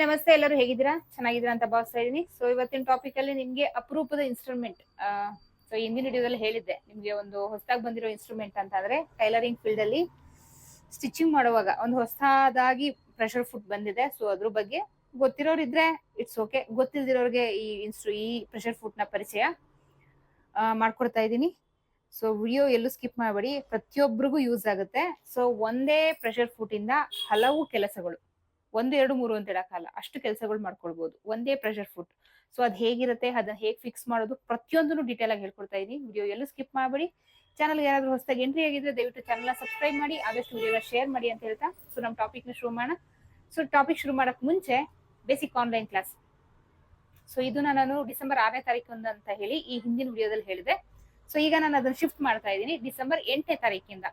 ನಮಸ್ತೆ ಎಲ್ಲರೂ ಹೇಗಿದ್ದೀರಾ? ಚೆನ್ನಾಗಿದ್ದೀರಾ ಅಂತ ಭಾವಿಸ್ತಾ ಇದ್ದೀನಿ. ಸೊ ಇವತ್ತಿನ ಟಾಪಿಕ್ ಅಲ್ಲಿ ನಿಮ್ಗೆ ಅಪರೂಪದ ಇನ್ಸ್ಟ್ರೂಮೆಂಟ್ ಸೊ ಹಿಂದಿನ ವಿಡಿಯೋದಲ್ಲಿ ಹೇಳಿದ್ದೆ. ನಿಮ್ಗೆ ಒಂದು ಹೊಸದಾಗಿ ಬಂದಿರೋ ಇನ್ಸ್ಟ್ರೂಮೆಂಟ್ ಅಂತ ಅಂದ್ರೆ ಟೈಲರಿಂಗ್ ಫೀಲ್ಡ್ ಅಲ್ಲಿ ಸ್ಟಿಚಿಂಗ್ ಮಾಡುವಾಗ ಒಂದು ಹೊಸದಾಗಿ ಪ್ರೆಷರ್ ಫುಡ್ ಬಂದಿದೆ. ಸೊ ಅದ್ರ ಬಗ್ಗೆ ಗೊತ್ತಿರೋರು ಇದ್ರೆ ಇಟ್ಸ್ ಓಕೆ ಗೊತ್ತಿಲ್ದಿರೋರಿಗೆ ಈ ಇನ್ಸ್ಟ್ರೂ ಈ ಪ್ರೆಷರ್ ಫುಟ್ನ ಪರಿಚಯ ಮಾಡ್ಕೊಡ್ತಾ ಇದ್ದೀನಿ. ಸೊ ವಿಡಿಯೋ ಎಲ್ಲೂ ಸ್ಕಿಪ್ ಮಾಡಬೇಡಿ. ಪ್ರತಿಯೊಬ್ಬರಿಗೂ ಯೂಸ್ ಆಗುತ್ತೆ. ಸೊ ಒಂದೇ ಪ್ರೆಷರ್ ಫುಡ್ ಇಂದ ಹಲವು ಕೆಲಸಗಳು. ಒಂದು ಎರಡು ಮೂರು ಅಂತ ಹೇಳಕ್ಕಲ್ಲ ಅಷ್ಟು ಕೆಲಸಗಳು ಮಾಡ್ಕೊಳ್ಬಹುದು ಒಂದೇ ಪ್ರೆಷರ್ ಫುಡ್ ಸೊ ಅದು ಹೇಗಿರುತ್ತೆ ಅದನ್ನ ಹೇಗ್ ಫಿಕ್ಸ್ ಮಾಡೋದು ಪ್ರತಿಯೊಂದನ್ನು ಡೀಟೇಲ್ ಆಗಿ ಹೇಳ್ಕೊಡ್ತಾ ಇದೀನಿ. ವಿಡಿಯೋ ಎಲ್ಲೂ ಸ್ಕಿಪ್ ಮಾಡಬೇಡಿ. ಚಾನಲ್ ಯಾರಾದ್ರೂ ಹೊಸದಾಗಿ ಎಂಟ್ರಿ ಆಗಿದ್ರೆ ದಯವಿಟ್ಟು ಚಾನಲ್ ಸಬ್ಸ್ಕ್ರೈಬ್ ಮಾಡಿ, ಆದಷ್ಟು ವಿಡಿಯೋನ ಶೇರ್ ಮಾಡಿ ಅಂತ ಹೇಳ್ತಾ. ಸೊ ನಮ್ಮ ಟಾಪಿಕ್ನ ಶುರು ಮಾಡೋಣ. ಸೊ ಟಾಪಿಕ್ ಶುರು ಮಾಡೋಕ್ಕೆ ಮುಂಚೆ ಬೇಸಿಕ್ ಆನ್ಲೈನ್ ಕ್ಲಾಸ್ ಸೊ ಇದನ್ನ ನಾನು ಡಿಸೆಂಬರ್ ಆರನೇ ತಾರೀಕು ಅಂತ ಹೇಳಿ ಈ ಹಿಂದಿನ ವಿಡಿಯೋದಲ್ಲಿ ಹೇಳಿದೆ. ಸೊ ಈಗ ನಾನು ಅದನ್ನ ಶಿಫ್ಟ್ ಮಾಡ್ತಾ ಇದ್ದೀನಿ ಡಿಸೆಂಬರ್ ಎಂಟನೇ ತಾರೀಕಿಂದ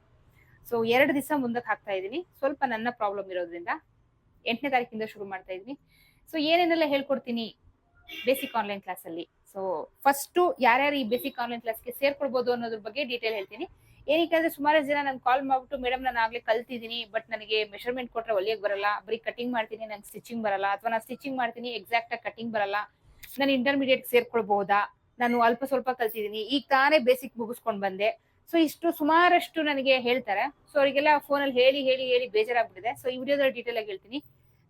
ಸೊ ಎರಡು ದಿವಸ ಮುಂದಕ್ಕೆ ಹಾಕ್ತಾ ಇದ್ದೀನಿ ಸ್ವಲ್ಪ ನನ್ನ ಪ್ರಾಬ್ಲಮ್ ಇರೋದ್ರಿಂದ. ಎಂಟನೇ ತಾರೀಕಿಂದ ಶುರು ಮಾಡ್ತಾ ಇದ್ದೀನಿ ಸೊ ಏನೇನೆಲ್ಲ ಹೇಳ್ಕೊಡ್ತೀನಿ ಬೇಸಿಕ್ ಆನ್ಲೈನ್ ಕ್ಲಾಸ್ ಅಲ್ಲಿ. ಸೊ ಫಸ್ಟ್ ಯಾರ್ಯಾರು ಈ ಬೇಸಿಕ್ ಆನ್ಲೈನ್ ಕ್ಲಾಸ್ಗೆ ಸೇರ್ಕೊಳ್ಬಹುದು ಅನ್ನೋದ್ರ ಬಗ್ಗೆ ಡೀಟೇಲ್ ಹೇಳ್ತೀನಿ. ಏನಕ್ಕೆ ಅಂದ್ರೆ ಸುಮಾರು ಜನ ನಾನು ಕಾಲ್ ಮಾಡ್ಬಿಟ್ಟು, ಮೇಡಮ್ ನಾನು ಆಗ್ಲೇ ಕಲ್ತಿದ್ದೀನಿ ಬಟ್ ನನಗೆ ಮೆಷರ್ಮೆಂಟ್ ಕೊಟ್ರೆ ಹೊಲಿಯಕ್ ಬರಲ್ಲ, ಬರೀ ಕಟಿಂಗ್ ಮಾಡ್ತೀನಿ, ನಂಗೆ ಸ್ಟಿಚಿಂಗ್ ಬರಲ್ಲ, ಅಥವಾ ನಾನು ಸ್ಟಿಚಿಂಗ್ ಮಾಡ್ತೀನಿ ಎಕ್ಸಾಕ್ಟ್ ಆಗಿ ಕಟಿಂಗ್ ಬರಲ್ಲ. ನಾನು ಇಂಟರ್ಮೀಡಿಯೇಟ್ ಸೇರ್ಕೊಳ್ಬಹುದಾ ನಾನು ಅಲ್ಪ ಸ್ವಲ್ಪ ಕಲ್ತಿದ್ದೀನಿ. ಈಗ ತಾನೇ ಬೇಸಿಕ್ ಮುಗಿಸ್ಕೊಂಡ್ ಬಂದೆ. ಸೊ ಇಷ್ಟು ಸುಮಾರಷ್ಟು ನನಗೆ ಹೇಳ್ತಾರೆ. ಸೊ ಅವರಿಗೆಲ್ಲ ಫೋನಲ್ಲಿ ಹೇಳಿ ಹೇಳಿ ಹೇಳಿ ಬೇಜಾರಾಗ್ಬಿಟ್ಟಿದೆ. ಸೊ ಈ ವಿಡಿಯೋದಲ್ಲಿ ಡೀಟೇಲ್ ಆಗಿ ಹೇಳ್ತೀನಿ.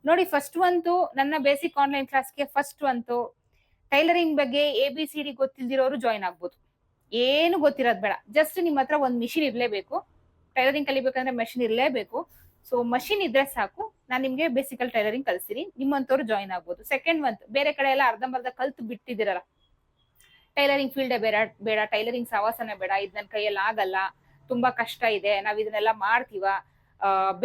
ನೋಡಿ ಫಸ್ಟ್ ಒಂದು ನನ್ನ ಬೇಸಿಕ್ ಆನ್ಲೈನ್ ಕ್ಲಾಸ್ಗೆ ಫಸ್ಟ್ ಒಂದು ಟೈಲರಿಂಗ್ ಬಗ್ಗೆ ಎ ಬಿ ಸಿ ಡಿ ಗೊತ್ತಿಲ್ದಿರೋರು ಜಾಯಿನ್ ಆಗ್ಬೋದು. ಏನು ಗೊತ್ತಿರೋದು ಬೇಡ. ಜಸ್ಟ್ ನಿಮ್ಮ ಹತ್ರ ಒಂದು ಮಿಷಿನ್ ಇರಲೇಬೇಕು. ಟೈಲರಿಂಗ್ ಕಲಿಬೇಕಂದ್ರೆ ಮೆಷಿನ್ ಇರಲೇಬೇಕು. ಸೊ ಮಷಿನ್ ಇದ್ರೆ ಸಾಕು. ನಾನು ನಿಮಗೆ ಬೇಸಿಕಲ್ ಟೈಲರಿಂಗ್ ಕಲಿಸ್ತೀನಿ. ನಿಮ್ಮಂತವ್ರು ಜಾಯಿನ್ ಆಗ್ಬೋದು. ಸೆಕೆಂಡ್ ಮಂತ್ ಬೇರೆ ಕಡೆ ಎಲ್ಲ ಅರ್ಧಂಬರ್ಧ ಕಲ್ತು ಬಿಟ್ಟಿದ್ದೀರಲ್ಲ. ಟೈಲರಿಂಗ್ ಫೀಲ್ಡೇ ಬೇಡ ಬೇಡ. ಟೈಲರಿಂಗ್ ಸವಾಸನೆ ಬೇಡ. ಇದು ನನ್ನ ಕೈಯಲ್ಲಿ ಆಗಲ್ಲ. ತುಂಬಾ ಕಷ್ಟ ಇದೆ. ನಾವು ಇದನ್ನೆಲ್ಲ ಮಾಡ್ತೀವ.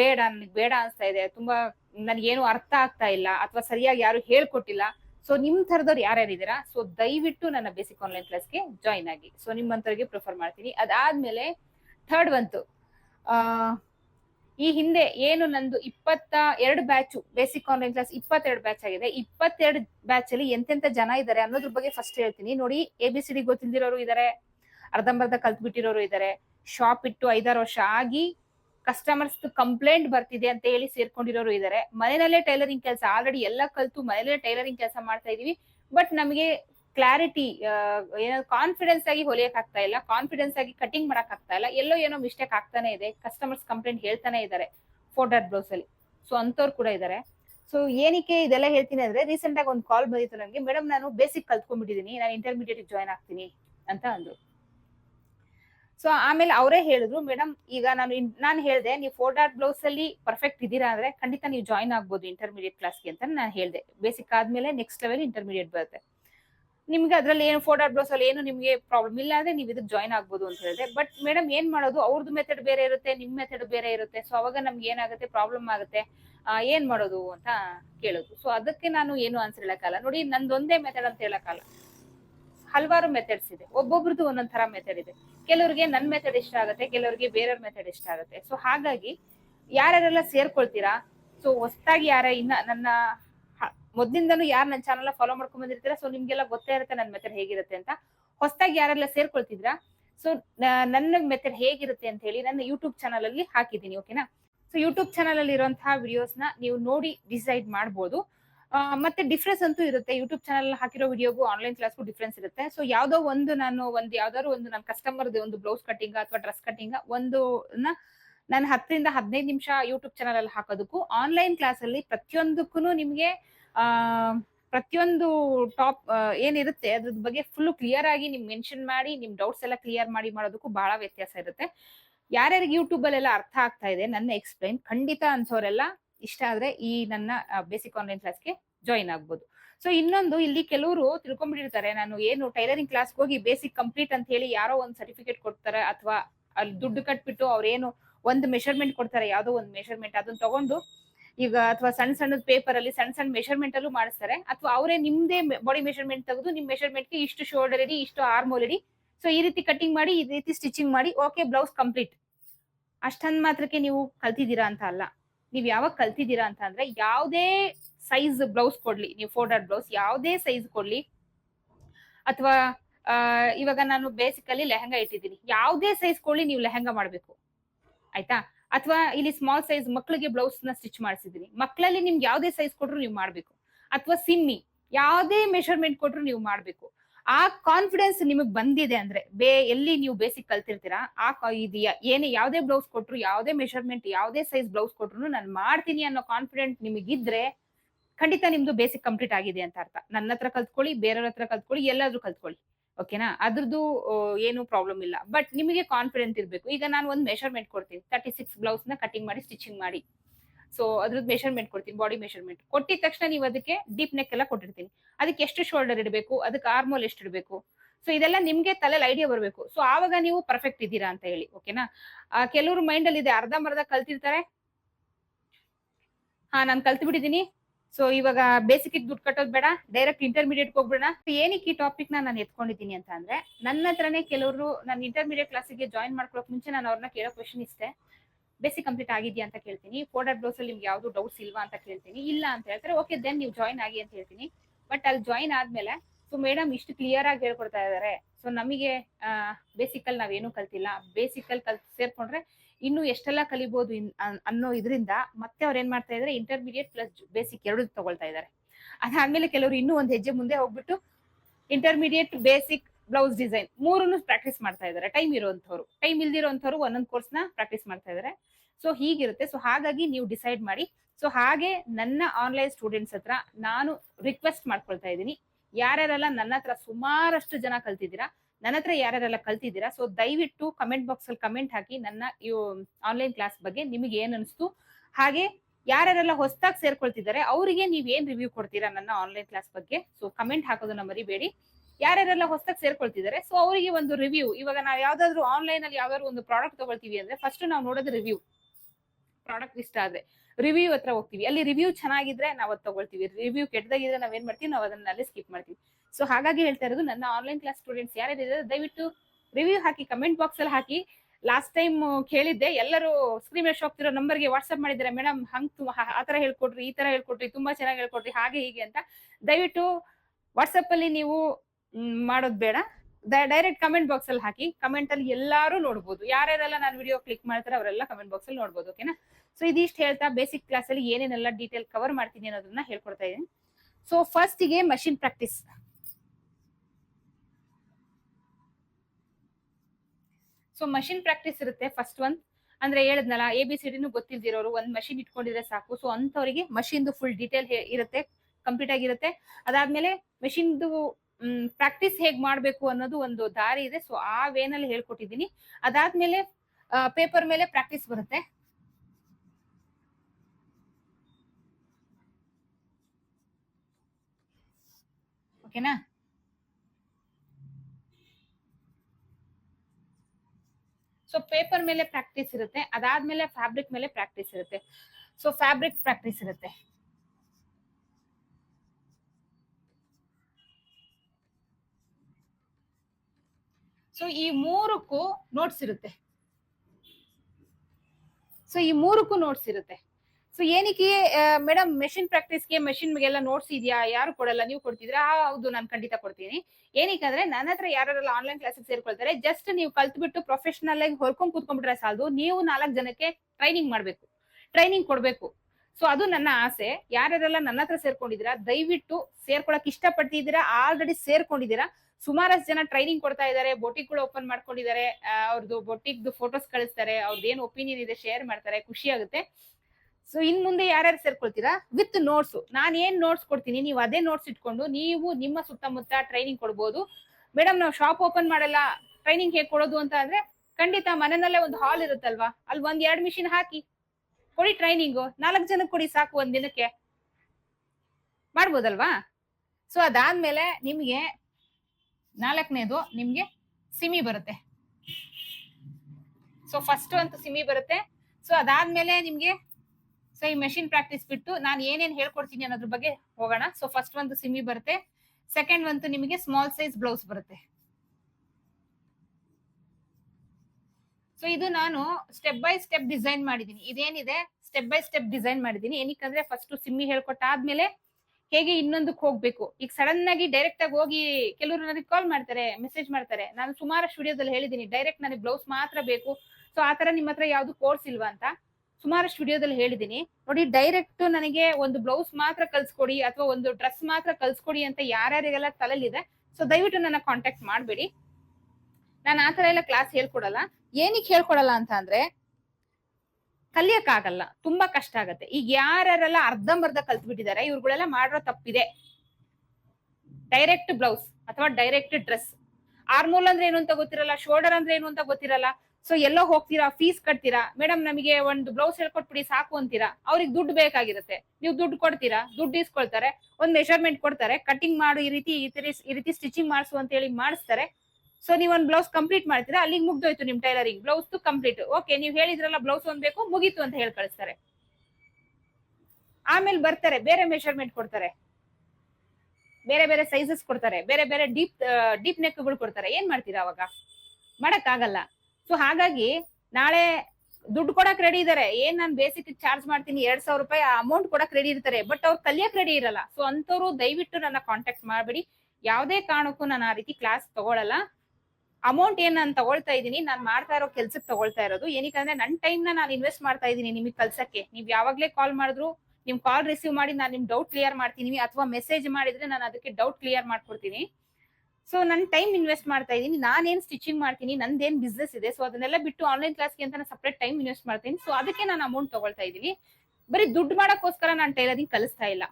ಬೇಡ, ನನಗೆ ಬೇಡ ಅನ್ಸ್ತಾ ಇದೆ. ತುಂಬಾ ನನ್ಗೇನು ಅರ್ಥ ಆಗ್ತಾ ಇಲ್ಲ ಅಥವಾ ಸರಿಯಾಗಿ ಯಾರು ಹೇಳ್ಕೊಟ್ಟಿಲ್ಲ. ಸೊ ನಿಮ್ ತರದವ್ರು ಯಾರ್ಯಾರಿದ್ದೀರಾ? ಸೊ ದಯವಿಟ್ಟು ನನ್ನ ಬೇಸಿಕ್ ಆನ್ಲೈನ್ ಕ್ಲಾಸ್ಗೆ ಜಾಯಿನ್ ಆಗಿ. ಸೊ ನಿಮ್ಮಂತವ್ರಿಗೆ ಪ್ರಿಫರ್ ಮಾಡ್ತೀನಿ. ಅದಾದ್ಮೇಲೆ ಥರ್ಡ್ ಬಂತು. ಆ, ಈ ಹಿಂದೆ ಏನು ನಂದು ಇಪ್ಪತ್ತ ಎರಡು ಬ್ಯಾಚು ಬೇಸಿಕ್ ಆನ್ಲೈನ್ ಕ್ಲಾಸ್ ಇಪ್ಪತ್ತೆರಡು ಬ್ಯಾಚ್ ಆಗಿದೆ. ಇಪ್ಪತ್ತೆರಡು ಬ್ಯಾಚ್ ಅಲ್ಲಿ ಎಂತೆಂತ ಜನ ಇದ್ದಾರೆ ಅನ್ನೋದ್ರ ಬಗ್ಗೆ ಫಸ್ಟ್ ಹೇಳ್ತೀನಿ. ನೋಡಿ ಎ ಬಿ ಸಿ ಡಿ ಗೊತ್ತಿಲ್ದಿರೋರು ಇದಾರೆ. ಅರ್ಧಂಬರ್ಧ ಕಲ್ತ್ ಬಿಟ್ಟಿರೋರು ಇದಾರೆ. ಶಾಪ್ ಇಟ್ಟು ಐದಾರು ವರ್ಷ ಆಗಿ ಕಸ್ಟಮರ್ಸ್ ಕಂಪ್ಲೇಂಟ್ ಬರ್ತಿದೆ ಅಂತ ಹೇಳಿ ಸೇರ್ಕೊಂಡಿರೋರು ಇದ್ದಾರೆ ಮನೆಯಲ್ಲೇ ಟೈಲರಿಂಗ್ ಕೆಲಸ ಆಲ್ರೆಡಿ ಎಲ್ಲ ಕಲ್ತು ಮನೆಯಲ್ಲೇ ಟೈಲರಿಂಗ್ ಕೆಲಸ ಮಾಡ್ತಾ ಇದೀವಿ. ಬಟ್ ನಮಗೆ ಕ್ಲಾರಿಟಿ ಏನೋ ಕಾನ್ಫಿಡೆನ್ಸ್ ಆಗಿ ಹೊಲಿಯಕ್ ಆಗ್ತಾ ಇಲ್ಲ ಕಾನ್ಫಿಡೆನ್ಸ್ ಆಗಿ ಕಟಿಂಗ್ ಮಾಡಕ್ ಆಗ್ತಾ ಇಲ್ಲ. ಎಲ್ಲೋ ಏನೋ ಮಿಸ್ಟೇಕ್ ಆಗ್ತಾನೆ ಇದೆ ಕಸ್ಟಮರ್ಸ್ ಕಂಪ್ಲೇಂಟ್ ಹೇಳ್ತಾನೆ ಇದ್ದಾರೆ ಫೋಟೋಡ್ ಬ್ಲೌಸ್ ಅಲ್ಲಿ. ಸೊ ಅಂತವ್ರು ಕೂಡ ಇದಾರೆ. ಸೊ ಏನಕ್ಕೆ ಇದೆಲ್ಲ ಹೇಳ್ತೀನಿ ಅಂದ್ರೆ ರೀಸೆಂಟ್ ಆಗಿ ಒಂದು ಕಾಲ್ ಬಂದಿತ್ತು ನನಗೆ ಮೇಡಮ್ ನಾನು ಬೇಸಿಕ್ ಕಲ್ತ್ಕೊಂಡ್ಬಿಟ್ಟಿದೀನಿ, ನಾನು ಇಂಟರ್ಮೀಡಿಯೇಟ್ ಜಾಯ್ನ್ ಆಗ್ತೀನಿ ಅಂತ ಅಂದ್ರು. ಸೊ ಆಮೇಲೆ ಅವರೇ ಹೇಳಿದ್ರು ಮೇಡಮ್ ಈಗ ನಾನು ನಾನು ಹೇಳಿದೆ, ನೀವು ಫೋರ್ ಡಾಟ್ ಬ್ಲೌಸ್ ಅಲ್ಲಿ ಪರ್ಫೆಕ್ಟ್ ಇದ್ದೀರಾ ಅಂದ್ರೆ ಖಂಡಿತ ನೀವು ಜಾಯ್ನ್ ಆಗ್ಬೋದು ಇಂಟರ್ಮೀಡಿಯೇಟ್ ಕ್ಲಾಸ್ಗೆ ಅಂತ ನಾನು ಹೇಳಿದೆ. ಬೇಸಿಕ್ ಆದ್ಮೇಲೆ ನೆಕ್ಸ್ಟ್ ಲೆವೆಲ್ ಇಂಟರ್ಮೀಡಿಯೇಟ್ ಬರುತ್ತೆ. ನಿಮ್ಗೆ ಅದ್ರಲ್ಲಿ ಏನು ಫೋರ್ ಡಾಟ್ ಬ್ಲೌಸ್ ಅಲ್ಲಿ ಏನು ನಿಮಗೆ ಪ್ರಾಬ್ಲಮ್ ಇಲ್ಲ ಅಂದ್ರೆ ನೀವು ಇದಕ್ಕೆ ಜಾಯ್ನ್ ಆಗ್ಬೋದು ಅಂತ ಹೇಳಿದೆ. ಬಟ್ ಮೇಡಮ್ ಏನ್ ಮಾಡೋದು? ಅವ್ರದ್ದು ಮೆಥಡ್ ಬೇರೆ ಇರುತ್ತೆ, ನಿಮ್ ಮೆಥಡ್ ಬೇರೆ ಇರುತ್ತೆ. ಸೊ ಅವಾಗ ನಮ್ಗೆ ಏನಾಗುತ್ತೆ? ಪ್ರಾಬ್ಲಮ್ ಆಗುತ್ತೆ. ಏನ್ ಮಾಡೋದು ಅಂತ ಕೇಳೋದು. ಸೊ ಅದಕ್ಕೆ ನಾನು ಏನು ಆನ್ಸರ್ ಹೇಳಕ್ಕಾಗಲ್ಲ. ನೋಡಿ, ನಂದೊಂದೇ ಮೆಥಡ್ ಅಂತ ಹೇಳಕ್ಕಾಗಲ್ಲ. ಹಲವಾರು ಮೆಥಡ್ಸ್ ಇದೆ. ಒಬ್ಬೊಬ್ರದ್ದು ಒಂದೊಂದ್ ತರ ಮೆಥಡ್ ಇದೆ. ಕೆಲವರಿಗೆ ನನ್ ಮೆಥಡ್ ಇಷ್ಟ ಆಗುತ್ತೆ, ಕೆಲವರಿಗೆ ಬೇರೆಯವ್ರ ಮೆಥಡ್ ಇಷ್ಟ ಆಗುತ್ತೆ. ಸೊ ಹಾಗಾಗಿ ಯಾರ್ಯಾರೆಲ್ಲ ಸೇರ್ಕೊಳ್ತೀರಾ? ಸೊ ಹೊಸದಾಗಿ ಯಾರ ಇನ್ನ ನನ್ನ ಮೊದ್ಲಿಂದನೂ ಯಾರು ನನ್ನ ಚಾನಲ್ ಫಾಲೋ ಮಾಡ್ಕೊಂಡ್ ಬಂದಿರ್ತೀರಾ? ಸೊ ನಿಮ್ಗೆಲ್ಲ ಗೊತ್ತೇ ಇರುತ್ತೆ ನನ್ನ ಮೆಥಡ್ ಹೇಗಿರುತ್ತೆ ಅಂತ. ಹೊಸದಾಗಿ ಯಾರೆಲ್ಲ ಸೇರ್ಕೊಳ್ತಿದ್ರಾ? ಸೊ ನನ್ನ ಮೆಥಡ್ ಹೇಗಿರುತ್ತೆ ಅಂತ ಹೇಳಿ ನನ್ನ ಯೂಟ್ಯೂಬ್ ಚಾನಲ್ ಅಲ್ಲಿ ಹಾಕಿದ್ದೀನಿ ಓಕೆನಾ ಸೊ ಯೂಟ್ಯೂಬ್ ಚಾನಲ್ ಅಲ್ಲಿ ಇರುವಂತಹ ವಿಡಿಯೋಸ್ನ ನೀವು ನೋಡಿ ಡಿಸೈಡ್ ಮಾಡ್ಬೋದು. ಮತ್ತೆ ಡಿಫ್ರೆನ್ಸ್ ಅಂತೂ ಇರುತ್ತೆ. ಯೂಟ್ಯೂಬ್ ಚಾನಲ್ ಹಾಕಿರೋ ವಿಡಿಯೋಗೂ ಆನ್ಲೈನ್ ಕ್ಲಾಸ್ಗೂ ಡಿಫ್ರೆನ್ಸ್ ಇರುತ್ತೆ. ಸೊ ಯಾವ್ದೋ ಒಂದು ನಾನು ಒಂದು ಯಾವ್ದಾದ್ರು ಒಂದು ನನ್ನ ಕಸ್ಟಮರ್ ಒಂದು ಬ್ಲೌಸ್ ಕಟಿಂಗ್ ಅಥವಾ ಡ್ರೆಸ್ ಕಟಿಂಗ್ ಒಂದು ನಾನು ಹತ್ತರಿಂದ ಹದಿನೈದು ನಿಮಿಷ ಯೂಟ್ಯೂಬ್ ಚಾನಲ್ ಅಲ್ಲಿ ಹಾಕೋದಕ್ಕೂ ಆನ್ಲೈನ್ ಕ್ಲಾಸ್ ಅಲ್ಲಿ ಪ್ರತಿಯೊಂದಕ್ಕೂ ನಿಮ್ಗೆ, ಆ, ಪ್ರತಿಯೊಂದು ಟಾಪ್ ಏನಿರುತ್ತೆ ಅದ್ರ ಬಗ್ಗೆ ಫುಲ್ ಕ್ಲಿಯರ್ ಆಗಿ ನಿಮ್ ಮೆನ್ಷನ್ ಮಾಡಿ, ನಿಮ್ ಡೌಟ್ಸ್ ಎಲ್ಲ ಕ್ಲಿಯರ್ ಮಾಡಿ ಮಾಡೋದಕ್ಕೂ ಬಹಳ ವ್ಯತ್ಯಾಸ ಇರುತ್ತೆ. ಯಾರ್ಯಾರಿಗೆ ಯೂಟ್ಯೂಬ್ ಅಲ್ಲೆಲ್ಲ ಅರ್ಥ ಆಗ್ತಾ ಇದೆ, ನನ್ನ ಎಕ್ಸ್ಪ್ಲೈನ್ ಖಂಡಿತ ಅನ್ಸೋರೆಲ್ಲ ಇಷ್ಟ ಆದ್ರೆ ಈ ನನ್ನ ಬೇಸಿಕ್ ಆನ್ಲೈನ್ ಕ್ಲಾಸ್ಗೆ ಜಾಯಿನ್ ಆಗ್ಬೋದು. ಸೊ ಇನ್ನೊಂದು ಇಲ್ಲಿ ಕೆಲವರು ತಿಳ್ಕೊಂಡ್ಬಿಟ್ಟಿರ್ತಾರೆ, ನಾನು ಏನು ಟೈಲರಿಂಗ್ ಕ್ಲಾಸ್ಗೆ ಹೋಗಿ ಬೇಸಿಕ್ ಕಂಪ್ಲೀಟ್ ಅಂತ ಹೇಳಿ ಯಾರೋ ಒಂದು ಸರ್ಟಿಫಿಕೇಟ್ ಕೊಡ್ತಾರೆ ಅಥವಾ ಅಲ್ಲಿ ದುಡ್ಡು ಕಟ್ಬಿಟ್ಟು ಅವ್ರೇನು ಒಂದು ಮೆಷರ್ಮೆಂಟ್ ಕೊಡ್ತಾರೆ, ಯಾವುದೋ ಒಂದು ಮೆಷರ್ಮೆಂಟ್ ಅದನ್ನ ತಗೊಂಡು ಈಗ ಅಥವಾ ಸಣ್ಣ ಸಣ್ಣದ ಪೇಪರ್ ಅಲ್ಲಿ ಸಣ್ಣ ಸಣ್ಣ ಮೆಷರ್ಮೆಂಟ್ ಅಲ್ಲೂ ಮಾಡಿಸ್ತಾರೆ. ಅಥವಾ ಅವರೇ ನಿಮ್ದೇ ಬಾಡಿ ಮೆಷರ್ಮೆಂಟ್ ತೆಗೆದು ನಿಮ್ ಮೆಷರ್ಮೆಂಟ್ಗೆ ಇಷ್ಟು ಶೋಲ್ಡರ್ ಇಡಿ ಇಷ್ಟು ಆರ್ಮೋಲ್ ಇಡಿ ಸೊ ಈ ರೀತಿ ಕಟಿಂಗ್ ಮಾಡಿ, ಈ ರೀತಿ ಸ್ಟಿಚಿಂಗ್ ಮಾಡಿ ಓಕೆ ಬ್ಲೌಸ್ ಕಂಪ್ಲೀಟ್ ಅಷ್ಟೊಂದು ಮಾತ್ರಕ್ಕೆ ನೀವು ಕಲ್ತಿದ್ದೀರಾ ಅಂತ ಅಲ್ಲ. ನೀವ್ ಯಾವಾಗ ಕಲ್ತಿದ್ದೀರಾ ಅಂತ ಅಂದ್ರೆ ಯಾವ್ದೇ ಸೈಜ್ ಬ್ಲೌಸ್ ಕೊಡ್ಲಿ, ನೀವು ಫೋರ್ ಡಾಟ್ ಬ್ಲೌಸ್ ಯಾವ್ದೇ ಸೈಜ್ ಕೊಡ್ಲಿ. ಅಥವಾ ಇವಾಗ ನಾನು ಬೇಸಿಕಲಿ ಲೆಹಂಗಾ ಇಟ್ಟಿದ್ದೀನಿ. ಯಾವ್ದೇ ಸೈಜ್ ಕೊಡ್ಲಿ ನೀವು ಲೆಹಂಗಾ ಮಾಡ್ಬೇಕು. ಆಯ್ತಾ? ಅಥವಾ ಇಲ್ಲಿ ಸ್ಮಾಲ್ ಸೈಜ್ ಮಕ್ಳಿಗೆ ಬ್ಲೌಸ್ನ ಸ್ಟಿಚ್ ಮಾಡಿಸಿದೀನಿ ಮಕ್ಕಳಲ್ಲಿ ನಿಮ್ಗೆ ಯಾವ್ದೇ ಸೈಜ್ ಕೊಟ್ರು ನೀವು ಮಾಡ್ಬೇಕು. ಅಥವಾ ಸಿಮ್ಮಿ, ಯಾವುದೇ ಮೆಷರ್ಮೆಂಟ್ ಕೊಟ್ರು ನೀವು ಮಾಡ್ಬೇಕು. ಆ ಕಾನ್ಫಿಡೆನ್ಸ್ ನಿಮಗ್ ಬಂದಿದೆ ಅಂದ್ರೆ, ಬೇ, ಎಲ್ಲಿ ನೀವು ಬೇಸಿಕ್ ಕಲ್ತಿರ್ತೀರಾ, ಆ ಇದೆಯಾ ಏನೇ ಯಾವ್ದೇ ಬ್ಲೌಸ್ ಕೊಟ್ರು, ಯಾವ್ದೇ ಮೆಷರ್ಮೆಂಟ್ ಯಾವ್ದೇ ಸೈಜ್ ಬ್ಲೌಸ್ ಕೊಟ್ರು ನಾನು ಮಾಡ್ತೀನಿ ಅನ್ನೋ ಕಾನ್ಫಿಡೆಂಟ್ ನಿಮಗಿದ್ರೆ, ಖಂಡಿತ ನಿಮ್ದು ಬೇಸಿಕ್ ಕಂಪ್ಲೀಟ್ ಆಗಿದೆ ಅಂತ ಅರ್ಥ. ನನ್ನ ಹತ್ರ ಕಲ್ತ್ಕೊಳ್ಳಿ, ಬೇರೆಯವ್ರ ಹತ್ರ ಕಲ್ತ್ಕೊಳ್ಳಿ, ಎಲ್ಲಾದ್ರೂ ಕಲ್ತ್ಕೊಳ್ಳಿ ಓಕೆನಾ ಅದ್ರದ್ದು ಏನು ಪ್ರಾಬ್ಲಮ್ ಇಲ್ಲ. ಬಟ್ ನಿಮಗೆ ಕಾನ್ಫಿಡೆಂಟ್ ಇರಬೇಕು. ಈಗ ನಾನು ಒಂದು ಮೆಷರ್ಮೆಂಟ್ ಕೊಡ್ತೀನಿ. ತರ್ಟಿ ಸಿಕ್ಸ್ ಬ್ಲೌಸ್ನ ಕಟಿಂಗ್ ಮಾಡಿ ಸ್ಟಿಚಿಂಗ್ ಮಾಡಿ. ಸೊ ಅದ್ರದ್ದು ಮೆಷರ್ಮೆಂಟ್ ಕೊಡ್ತೀನಿ ಬಾಡಿ ಮೆಷರ್ಮೆಂಟ್ ಕೊಟ್ಟಿದ ತಕ್ಷಣ ನೀವು ಅದಕ್ಕೆ ಡೀಪ್ ನೆಕ್ ಎಲ್ಲ ಕೊಟ್ಟಿರ್ತೀನಿ. ಅದಕ್ಕೆ ಎಷ್ಟು ಶೋಲ್ಡರ್ ಇಡಬೇಕು, ಅದಕ್ಕೆ ಆರ್ಮೋಲ್ ಎಷ್ಟು ಇಡಬೇಕು. ಸೊ ಇದೆಲ್ಲ ನಿಮ್ಗೆ ತಲೆಯಲ್ಲಿ ಐಡಿಯಾ ಬರಬೇಕು. ಸೊ ಆವಾಗ ನೀವು ಪರ್ಫೆಕ್ಟ್ ಇದ್ದೀರಾ ಅಂತ ಹೇಳಿ ಓಕೆನಾ ಕೆಲವರು ಮೈಂಡ್ ಅಲ್ಲಿ ಇದೆ, ಅರ್ಧ ಮರ್ಧ ಕಲ್ತಿರ್ತಾರೆ. ಹಾ, ನಾನು ಕಲ್ತು ಬಿಟ್ಟಿದ್ದೀನಿ ಸೊ ಇವಾಗ ಬೇಸಿಕ್ ದುಡ್ಡು ಕಟ್ಟೋದು ಬೇಡ ಡೈರೆಕ್ಟ್ ಇಂಟರ್ಮೀಡಿಯೇಟ್ ಹೋಗ್ಬೇಡ ಏನಕ್ಕೆ ಈ ಟಾಪಿಕ್ ನಾನು ಎತ್ಕೊಂಡಿದ್ದೀನಿ ಅಂತ ಅಂದ್ರೆ, ನನ್ನ ಹತ್ರನೇ ಕೆಲವರು, ನಾನು ಇಂಟರ್ಮೀಡಿಯೇಟ್ ಕ್ಲಾಸಿಗೆ ಜಾಯಿನ್ ಮಾಡ್ಕೊಳಕ್ ಮುಂಚೆ ನಾನು ಅವ್ರನ್ನ ಕೇಳೋ ಕ್ವಶನ್ ಇಷ್ಟೇ. ಬೇಸಿಕ್ ಕಂಪ್ಲೀಟ್ ಆಗಿದೆಯಾ ಅಂತ ಕೇಳ್ತೀನಿ. ಕೋಡರ್ ಬ್ಲೌಸ್ ಅಲ್ಲಿ ನಿಮ್ಗೆ ಯಾವ್ದು ಡೌಟ್ಸ್ ಇಲ್ವಾ ಅಂತ ಕೇಳ್ತೀನಿ. ಇಲ್ಲ ಅಂತ ಹೇಳ್ತಾರೆ ಓಕೆ ದೆನ್ ನೀವು ಜಾಯಿನ್ ಆಗಿ ಅಂತ ಹೇಳ್ತೀನಿ. ಬಟ್ ಅಲ್ಲಿ ಜಾಯಿನ್ ಆದ್ಮೇಲೆ ಸೊ ಮೇಡಮ್ ಇಷ್ಟು ಕ್ಲಿಯರ್ ಆಗಿ ಹೇಳ್ಕೊಡ್ತಾ ಇದಾರೆ. ಸೊ ನಮಗೆ ಬೇಸಿಕ್ ಅಲ್ಲಿ ನಾವೇನು ಕಲ್ತಿಲ್ಲ. ಬೇಸಿಕ್ ಅಲ್ಲಿ ಕಲ್ ಸೇರ್ಕೊಂಡ್ರೆ ಇನ್ನು ಎಷ್ಟೆಲ್ಲ ಕಲಿಬಹುದು ಅನ್ನೋ ಇದರಿಂದ ಮತ್ತೆ ಅವ್ರು ಏನ್ ಮಾಡ್ತಾ ಇದಾರೆ ಇಂಟರ್ಮೀಡಿಯೇಟ್ ಪ್ಲಸ್ ಬೇಸಿಕ್ ಎರಡು ತಗೊಳ್ತಾ ಇದಾರೆ. ಅದಾದ್ಮೇಲೆ ಕೆಲವರು ಇನ್ನೂ ಒಂದು ಹೆಜ್ಜೆ ಮುಂದೆ ಹೋಗ್ಬಿಟ್ಟು ಇಂಟರ್ಮೀಡಿಯೇಟ್ ಬೇಸಿಕ್ ಬ್ಲೌಸ್ ಡಿಸೈನ್ ಮೂರನ್ನು ಪ್ರಾಕ್ಟೀಸ್ ಮಾಡ್ತಾ ಇದಾರೆ. ಟೈಮ್ ಇರುವಂತವ್ರು ಟೈಮ್ ಇಲ್ದಿರೋಂಥವ್ರು ಒಂದೊಂದು ಕೋರ್ಸ್ನ ಪ್ರಾಕ್ಟೀಸ್ ಮಾಡ್ತಾ ಇದ್ದಾರೆ ಸೊ ಹೀಗಿರುತ್ತೆ. ಸೊ ಹಾಗಾಗಿ ನೀವು ಡಿಸೈಡ್ ಮಾಡಿ. ಸೊ ಹಾಗೆ ನನ್ನ ಆನ್ಲೈನ್ ಸ್ಟೂಡೆಂಟ್ಸ್ ಹತ್ರ ನಾನು ರಿಕ್ವೆಸ್ಟ್ ಮಾಡ್ಕೊಳ್ತಾ ಇದ್ದೀನಿ. ಯಾರ್ಯಾರೆಲ್ಲ ನನ್ನ ಹತ್ರ ಸುಮಾರಷ್ಟು ಜನ ಕಲ್ತಿದ್ದೀರಾ? ನನ್ನ ಹತ್ರ ಯಾರ್ಯಾರೆಲ್ಲ ಕಲ್ತಿದ್ದೀರಾ? ಸೊ ದಯವಿಟ್ಟು ಕಮೆಂಟ್ ಬಾಕ್ಸ್ ಅಲ್ಲಿ ಕಮೆಂಟ್ ಹಾಕಿ ನನ್ನ ಆನ್ಲೈನ್ ಕ್ಲಾಸ್ ಬಗ್ಗೆ ನಿಮಗೆ ಏನ್ ಅನಿಸ್ತು? ಹಾಗೆ ಯಾರ್ಯಾರೆಲ್ಲ ಹೊಸದಾಗಿ ಸೇರ್ಕೊಳ್ತಿದ್ದಾರೆ, ಅವರಿಗೆ ನೀವ್ ಏನ್ ರಿವ್ಯೂ ಕೊಡ್ತೀರಾ ನನ್ನ ಆನ್ಲೈನ್ ಕ್ಲಾಸ್ ಬಗ್ಗೆ? ಸೊ ಕಮೆಂಟ್ ಹಾಕೋದನ್ನ ಮರಿಬೇಡಿ. ಯಾರ್ಯಾರೆಲ್ಲ ಹೊಸದಾಗಿ ಸೇರ್ಕೊಳ್ತಿದ್ದಾರೆ. ಸೊ ಅವರಿಗೆ ಒಂದು ರಿವ್ಯೂ ಇವಾಗ ನಾವು ಯಾವ್ದಾದ್ರು ಆನ್ಲೈನ್ ಅಲ್ಲಿ ಯಾವ್ದಾದ್ರು ಒಂದು ಪ್ರಾಡಕ್ಟ್ ತಗೊಳ್ತೀವಿ ಅಂದ್ರೆ ಫಸ್ಟ್ ನಾವು ನೋಡೋದು ರಿವ್ಯೂ ಪ್ರಾಡಕ್ಟ್ ಇಷ್ಟ ಆದ್ರೆ. ರಿವ್ಯೂ ಹತ್ರ ಹೋಗ್ತೀವಿ. ಅಲ್ಲಿ ರಿವ್ಯೂ ಚೆನ್ನಾಗಿದ್ರೆ ನಾವು ಅದು ತಗೊಳ್ತೀವಿ. ರಿವ್ಯೂ ಕೆಟ್ಟದಾಗಿದ್ರೆ ನಾವೇನ್ ಮಾಡ್ತೀವಿ? ನಾವು ಅದನ್ನ ಅಲ್ಲಿ ಸ್ಕಿಪ್ ಮಾಡ್ತೀವಿ. ಸೊ ಹಾಗಾಗಿ ಹೇಳ್ತಾ ಇರೋದು ನನ್ನ ಆನ್ಲೈನ್ ಕ್ಲಾಸ್ ಸ್ಟೂಡೆಂಟ್ಸ್ ಯಾರ್ಯಾರಿದ್ದಾರೆ, ದಯವಿಟ್ಟು ರಿವ್ಯೂ ಹಾಕಿ ಕಮೆಂಟ್ ಬಾಕ್ಸ್ ಅಲ್ಲಿ ಹಾಕಿ. ಲಾಸ್ಟ್ ಟೈಮ್ ಕೇಳಿದ್ದೆ, ಎಲ್ಲರೂ ಸ್ಕ್ರೀನ್ ಮೇಲೆ ಹೋಗ್ತಿರೋ ನಂಬರ್ಗೆ ವಾಟ್ಸ್ಆಪ್ ಮಾಡಿದ್ರೆ ಮೇಡಮ್ ಹಂಗ್ ಆ ತರ ಹೇಳ್ಕೊಡ್ರಿ ಈ ತರ ಹೇಳ್ಕೊಡ್ರಿ ತುಂಬಾ ಚೆನ್ನಾಗಿ ಹೇಳ್ಕೊಡ್ರಿ ಹಾಗೆ ಹೀಗೆ ಅಂತ. ದಯವಿಟ್ಟು ವಾಟ್ಸಪ್ ಅಲ್ಲಿ ನೀವು ಮಾಡೋದ್ ಬೇಡ. ಡೈರೆಕ್ಟ್ ಕಮೆಂಟ್ ಬಾಕ್ಸ್ ಅಲ್ಲಿ ಹಾಕಿ ಕಮೆಂಟ್ ಅಲ್ಲಿ ಎಲ್ಲಾರು ನೋಡ್ಬೋದು. ಯಾರ್ಯಾರೆಲ್ಲ ನಾನು ವಿಡಿಯೋ ಕ್ಲಿಕ್ ಮಾಡ್ತಾರೆ ಅವರೆಲ್ಲ ಕಮೆಂಟ್ ಬಾಕ್ಸ್ ಅಲ್ಲಿ ನೋಡ್ಬೋದು ಓಕೆನಾ ಸೊ ಇದಿಷ್ಟು ಹೇಳ್ತಾ ಬೇಸಿಕ್ ಕ್ಲಾಸ್ ಅಲ್ಲಿ ಏನೇನೆಲ್ಲ ಡೀಟೇಲ್ ಕವರ್ ಮಾಡ್ತೀನಿ ಅನ್ನೋದನ್ನ ಹೇಳ್ಕೊಡ್ತಾ ಇದ್ದೀನಿ. ಸೊ ಫಸ್ಟ್ಗೆ machine practice so machine practice ಇರುತ್ತೆ ಫಸ್ಟ್ ಒನ್ ಅಂದ್ರೆ ಹೇಳದ್ನಲ್ಲ ಎ ಬಿ ಸಿ ಡಿನು ಗೊತ್ತಿಲ್ದಿರೋರು ಒಂದ್ ಮಷಿನ್ ಇಟ್ಕೊಂಡಿದ್ರೆ ಸಾಕು. ಸೊ ಅಂತವರಿಗೆ ಮಷಿನ್ದು ಫುಲ್ ಡೀಟೇಲ್ ಇರುತ್ತೆ ಕಂಪ್ಲೀಟ್ ಆಗಿರುತ್ತೆ. ಅದಾದ್ಮೇಲೆ ಮಷಿನ್ದು ಪ್ರಾಕ್ಟೀಸ್ ಹೇಗ್ ಮಾಡ್ಬೇಕು ಅನ್ನೋದು ಒಂದು ದಾರಿ ಇದೆ. ಸೊ ಆ ವೇನಲ್ಲಿ ಹೇಳ್ಕೊಟ್ಟಿದ್ದೀನಿ. ಅದಾದ್ಮೇಲೆ ಪೇಪರ್ ಮೇಲೆ ಪ್ರಾಕ್ಟೀಸ್ ಬರುತ್ತೆ. ಓಕೆನಾ ಸೊ ಪೇಪರ್ ಮೇಲೆ ಪ್ರಾಕ್ಟೀಸ್ ಇರುತ್ತೆ. ಅದಾದ್ಮೇಲೆ ಫ್ಯಾಬ್ರಿಕ್ ಮೇಲೆ ಪ್ರಾಕ್ಟೀಸ್ ಇರುತ್ತೆ. ಸೊ ಫ್ಯಾಬ್ರಿಕ್ ಪ್ರಾಕ್ಟೀಸ್ ಇರುತ್ತೆ. ಸೊ ಈ ಮೂರಕ್ಕೂ ನೋಟ್ಸ್ ಇರುತ್ತೆ. ಸೊ ಈ ಮೂರಕ್ಕೂ ನೋಟ್ಸ್ ಇರುತ್ತೆ. ಸೊ ಏನಕ್ಕೆ ಮೇಡಮ್ ಮೆಷಿನ್ ಪ್ರಾಕ್ಟೀಸ್ಗೆ ಮೆಷಿನ್ಗೆಲ್ಲ ನೋಟ್ಸ್ ಇದೆಯಾ? ಯಾರು ಕೊಡಲ್ಲ? ನೀವು ಕೊಡ್ತಿದ್ರಾ? ಹೌದು, ನಾನು ಖಂಡಿತ ಕೊಡ್ತೀನಿ. ಏನಕ್ಕೆ ನನ್ನ ಹತ್ರ ಯಾರಲ್ಲ ಆನ್ಲೈನ್ ಕ್ಲಾಸಿಗೆ ಸೇರ್ಕೊಳ್ತಾರೆ ಜಸ್ಟ್ ನೀವು ಕಲ್ತ್ಬಿಟ್ಟು ಪ್ರೊಫೆಷನಲ್ ಆಗಿ ಹೊರ್ಕೊಂಡು ಕೂತ್ಕೊಂಡ್ಬಿಟ್ರೆ ಸಾಲದು, ನೀವು ನಾಲ್ಕು ಜನಕ್ಕೆ ಟ್ರೈನಿಂಗ್ ಮಾಡ್ಬೇಕು. ಟ್ರೈನಿಂಗ್ ಕೊಡ್ಬೇಕು. ಸೊ ಅದು ನನ್ನ ಆಸೆ. ಯಾರ್ಯಾರೆಲ್ಲ ನನ್ನ ಹತ್ರ ಸೇರ್ಕೊಂಡಿದ್ದೀರಾ, ದಯವಿಟ್ಟು ಸೇರ್ಕೊಳಕ್ ಇಷ್ಟಪಟ್ಟಿದ್ದೀರಾ ಆಲ್ರೆಡಿ ಸೇರ್ಕೊಂಡಿದ್ದೀರಾ ಸುಮಾರಷ್ಟು ಜನ ಟ್ರೈನಿಂಗ್ ಕೊಡ್ತಾ ಇದ್ದಾರೆ ಗಳು ಓಪನ್ ಮಾಡ್ಕೊಂಡಿದ್ದಾರೆ ಅವ್ರದ್ದು ಬೊಟಿಕ್ದು ಫೋಟೋಸ್ ಕಳಿಸ್ತಾರೆ ಅವ್ರದ್ದು ಏನು ಒಪಿನಿಯನ್ ಇದೆ ಶೇರ್ ಮಾಡ್ತಾರೆ, ಖುಷಿ ಆಗುತ್ತೆ. ಸೊ ಇನ್ ಮುಂದೆ ಯಾರ್ಯಾರು ಸೇರ್ಕೊಳ್ತೀರಾ? ವಿತ್ ನೋಟ್ಸ್ ನಾನು ಏನ್ ನೋಟ್ಸ್ ಕೊಡ್ತೀನಿ? ನೀವು ಅದೇ ನೋಟ್ಸ್ ಇಟ್ಕೊಂಡು ನೀವು ನಿಮ್ಮ ಸುತ್ತಮುತ್ತ ಟ್ರೈನಿಂಗ್ ಕೊಡ್ಬೋದು. ಮೇಡಮ್ ನಾವು ಶಾಪ್ ಓಪನ್ ಮಾಡಲ್ಲ ಟ್ರೈನಿಂಗ್ ಹೇಗೆ ಕೊಡೋದು ಅಂತ ಅಂದ್ರೆ ಖಂಡಿತ ಮನೆಯಲ್ಲೇ ಒಂದು ಹಾಲ್ ಇರುತ್ತಲ್ವಾ? ಅಲ್ಲಿ ಒಂದ್ ಎರಡು ಮಿಷಿನ್ ಹಾಕಿ. ಕೊಡಿ ಟ್ರೈನಿಂಗು ನಾಲ್ಕು ಜನಕ್ಕೆ ಕೊಡಿ ಸಾಕು ಒಂದ್ ದಿನಕ್ಕೆ. ಮಾಡ್ಬೋದಲ್ವಾ? ಸೊ ಅದಾದ್ಮೇಲೆ ನಿಮ್ಗೆ ನಾಲ್ಕನೇದು ನಿಮ್ಗೆ ಸಿಮಿ ಬರುತ್ತೆ. ಸೊ ಫಸ್ಟ್ ಅಂತ ಸಿಮಿ ಬರುತ್ತೆ. ಸೊ ಅದಾದ್ಮೇಲೆ ನಿಮ್ಗೆ ಸೊ ಈ ಮೆಷಿನ್ ಪ್ರಾಕ್ಟೀಸ್ ಬಿಟ್ಟು ನಾನು ಏನೇನು ಹೇಳ್ಕೊಡ್ತೀನಿ ಅನ್ನೋದ್ರ ಬಗ್ಗೆ ಹೋಗೋಣ. ಸೊ ಫಸ್ಟ್ ಒಂದು ಸಿಮಿ ಬರುತ್ತೆ. ಸೆಕೆಂಡ್ ಒಂದು ನಿಮಗೆ ಸ್ಮಾಲ್ ಸೈಜ್ ಬ್ಲೌಸ್ ಬರುತ್ತೆ. ಸೊ ಇದು ನಾನು ಸ್ಟೆಪ್ ಬೈ ಸ್ಟೆಪ್ ಡಿಸೈನ್ ಮಾಡಿದೀನಿ. ಇದೇನಿದೆ? ಸ್ಟೆಪ್ ಬೈ ಸ್ಟೆಪ್ ಡಿಸೈನ್ ಮಾಡಿದೀನಿ. ಏನಕ್ಕಂದ್ರೆ ಫಸ್ಟ್ ಸಿಮ್ಮಿ ಹೇಳ್ಕೊಟ್ಟಾದ್ಮೇಲೆ ಹೇಗೆ ಇನ್ನೊಂದಕ್ಕೆ ಹೋಗ್ಬೇಕು? ಈಗ ಸಡನ್ ಆಗಿ ಡೈರೆಕ್ಟ್ ಆಗಿ ಹೋಗಿ ಕೆಲವರು ನನಗೆ ಕಾಲ್ ಮಾಡ್ತಾರೆ ಮೆಸೇಜ್ ಮಾಡ್ತಾರೆ. ನಾನು ಸುಮಾರು ಸ್ಟುಡಿಯೋದಲ್ಲಿ ಹೇಳಿದ್ದೀನಿ ಡೈರೆಕ್ಟ್ ನನಗೆ ಬ್ಲೌಸ್ ಮಾತ್ರ ಬೇಕು. ಸೊ ಆತರ ನಿಮ್ಮ ಹತ್ರ ಯಾವ್ದು ಕೋರ್ಸ್ ಇಲ್ವಾ ಅಂತ ಸುಮಾರು ಸ್ಟುಡಿಯೋದಲ್ಲಿ ಹೇಳಿದ್ದೀನಿ ನೋಡಿ ಡೈರೆಕ್ಟ್ ನನಗೆ ಒಂದು ಬ್ಲೌಸ್ ಮಾತ್ರ ಕಲ್ಸ್ಕೊಡಿ ಅಥವಾ ಒಂದು ಡ್ರೆಸ್ ಮಾತ್ರ ಕಲ್ಸ್ಕೊಡಿ ಅಂತ ಯಾರ್ಯಾರಿಗೆಲ್ಲ ತಲೆಲಿದೆ ಸೊ ದಯವಿಟ್ಟು ನನ್ನ ಕಾಂಟ್ಯಾಕ್ಟ್ ಮಾಡಬೇಡಿ. ನಾನು ಆ ತರ ಎಲ್ಲ ಕ್ಲಾಸ್ ಹೇಳ್ಕೊಡಲ್ಲ. ಏನಕ್ಕೆ ಹೇಳ್ಕೊಡಲ್ಲ ಅಂತ ಅಂದ್ರೆ ಕಲಿಯಕ್ಕಾಗಲ್ಲ, ತುಂಬಾ ಕಷ್ಟ ಆಗತ್ತೆ. ಈಗ ಯಾರೆಲ್ಲ ಅರ್ಧಂಬರ್ಧ ಕಲ್ತ್ ಬಿಟ್ಟಿದ್ದಾರೆ ಇವ್ರುಗಳೆಲ್ಲ ಮಾಡಿರೋ ತಪ್ಪಿದೆ. ಡೈರೆಕ್ಟ್ ಬ್ಲೌಸ್ ಅಥವಾ ಡೈರೆಕ್ಟ್ ಡ್ರೆಸ್ ಆರ್ಮೋಲ್ ಅಂದ್ರೆ ಏನು ಅಂತ ಗೊತ್ತಿರಲ್ಲ ಶೋಲ್ಡರ್ ಅಂದ್ರೆ ಏನು ಅಂತ ಗೊತ್ತಿರಲ್ಲ. ಸೊ ಎಲ್ಲೋ ಹೋಗ್ತೀರಾ ಫೀಸ್ ಕಟ್ತೀರಾ? ಮೇಡಮ್ ನಮಗೆ ಒಂದು ಬ್ಲೌಸ್ ಹೇಳ್ಕೊಟ್ಬಿಡಿ, ಸಾಕು ಅಂತೀರಾ? ಅವ್ರಿಗೆ ದುಡ್ಡು ಬೇಕಾಗಿರುತ್ತೆ. ನೀವು ದುಡ್ಡು ಕೊಡ್ತೀರಾ? ದುಡ್ಡು ಇಸ್ಕೊಳ್ತಾರೆ ಒಂದ್ ಮೆಷರ್ಮೆಂಟ್ ಕೊಡ್ತಾರೆ ಕಟಿಂಗ್ ಮಾಡು, ಈ ರೀತಿ ಈ ರೀತಿ ಸ್ಟಿಚಿಂಗ್ ಮಾಡಿಸು ಅಂತ ಹೇಳಿ ಮಾಡಿಸ್ತಾರೆ. ಸೊ ನೀವು ಒಂದು ಬ್ಲೌಸ್ ಕಂಪ್ಲೀಟ್ ಮಾಡ್ತೀರಾ, ಅಲ್ಲಿಗೆ ಮುಗ್ದೋಯ್ತು ನಿಮ್ ಟೈಲರಿಂಗ್ ಬ್ಲೌಸ್ ಕಂಪ್ಲೀಟ್ ಓಕೆ ನೀವು ಹೇಳಿದ್ರಲ್ಲ ಬ್ಲೌಸ್ ಒಂದ್ ಬೇಕು ಮುಗೀತು ಅಂತ ಹೇಳಿ ಕಳಿಸ್ತಾರೆ. ಆಮೇಲೆ ಬರ್ತಾರೆ, ಬೇರೆ ಮೆಷರ್ಮೆಂಟ್ ಕೊಡ್ತಾರೆ. ಬೇರೆ ಬೇರೆ ಸೈಜಸ್ ಕೊಡ್ತಾರೆ, ಬೇರೆ ಬೇರೆ ಡೀಪ್ ಡೀಪ್ ನೆಕ್ಗಳು ಕೊಡ್ತಾರೆ. ಏನ್ ಮಾಡ್ತೀರಾ ಅವಾಗ? ಮಾಡಕ್ ಆಗಲ್ಲ ಸೊ ಹಾಗಾಗಿ ನಾಳೆ ದುಡ್ಡು ಕೊಡಕ್ ರೆಡಿ ಇದಾರೆ. ಏನ್ ನಾನು ಬೇಸಿಕ್ ಚಾರ್ಜ್ ಮಾಡ್ತೀನಿ, ಎರಡ್ ಸಾವಿರ ರೂಪಾಯಿ ಅಮೌಂಟ್ ಕೊಡಕ್ ರೆಡಿ ಇರ್ತಾರೆ. ಬಟ್ ಅವ್ರು ಕಲಿಯಕ್ ರೆಡಿ ಇರಲ್ಲ. ಸೊ ಅಂತವ್ರು ದಯವಿಟ್ಟು ನನ್ನ ಕಾಂಟ್ಯಾಕ್ಟ್ ಮಾಡಬೇಡಿ. ಯಾವುದೇ ಕಾರಣಕ್ಕೂ ನಾನು ಆ ರೀತಿ ಕ್ಲಾಸ್ ತಗೊಳಲ್ಲ. ಅಮೌಂಟ್ ಏನ್ ನಾನು ತಗೊಳ್ತಾ ಇದ್ದೀನಿ, ನಾನು ಮಾಡ್ತಾ ಇರೋ ಕೆಲ್ಸಕ್ಕೆ ತಗೊಳ್ತಾ ಇರೋದು. ಏನಕ್ಕಂದ್ರೆ ನನ್ನ ಟೈಮ್ನ ನಾನು ಇನ್ವೆಸ್ಟ್ ಮಾಡ್ತಾ ಇದ್ದೀನಿ ನಿಮಗೆ ಕಲ್ಸಕ್ಕೆ ನೀವ್ ಯಾವಾಗ್ಲೇ ಕಾಲ್ ಮಾಡಿದ್ರು, ನಿಮ್ ಕಾಲ್ ರಿಸೀವ್ ಮಾಡಿ ನಾನು ನಿಮ್ ಡೌಟ್ ಕ್ಲಿಯರ್ ಮಾಡ್ತೀನಿ ಅಥವಾ ಮೆಸೇಜ್ ಮಾಡಿದ್ರೆ ನಾನು ಅದಕ್ಕೆ ಡೌಟ್ ಕ್ಲಿಯರ್ ಮಾಡ್ಕೊಡ್ತೀನಿ. ಸೊ ನನ್ನ ಟೈಮ್ ಇನ್ವೆಸ್ಟ್ ಮಾಡ್ತಾ ಇದ್ದೀನಿ. ನಾನೇನ್ ಸ್ಟಿಚಿಂಗ್ ಮಾಡ್ತೀನಿ, ನಂದೇನ್ ಬಿಸ್ನೆಸ್ ಇದೆ. ಸೊ ಅದನ್ನೆಲ್ಲ ಬಿಟ್ಟು ಆನ್ಲೈನ್ ಕ್ಲಾಸ್ಗೆ ಅಂತ ಸಪ್ರೇಟ್ ಟೈಮ್ ಇನ್ವೆಸ್ಟ್ ಮಾಡ್ತೀನಿ. ಸೊ ಅದಕ್ಕೆ ನಾನು ಅಮೌಂಟ್ ತಗೊಳ್ತಾ ಇದ್ದೀನಿ. ಬರೀ ದುಡ್ಡು ಮಾಡೋಕ್ಕೋಸ್ಕರ ನಾನು ಟೈಲರಿಂಗ್ ಕಲಿಸ್ತಾ ಇಲ್ಲ.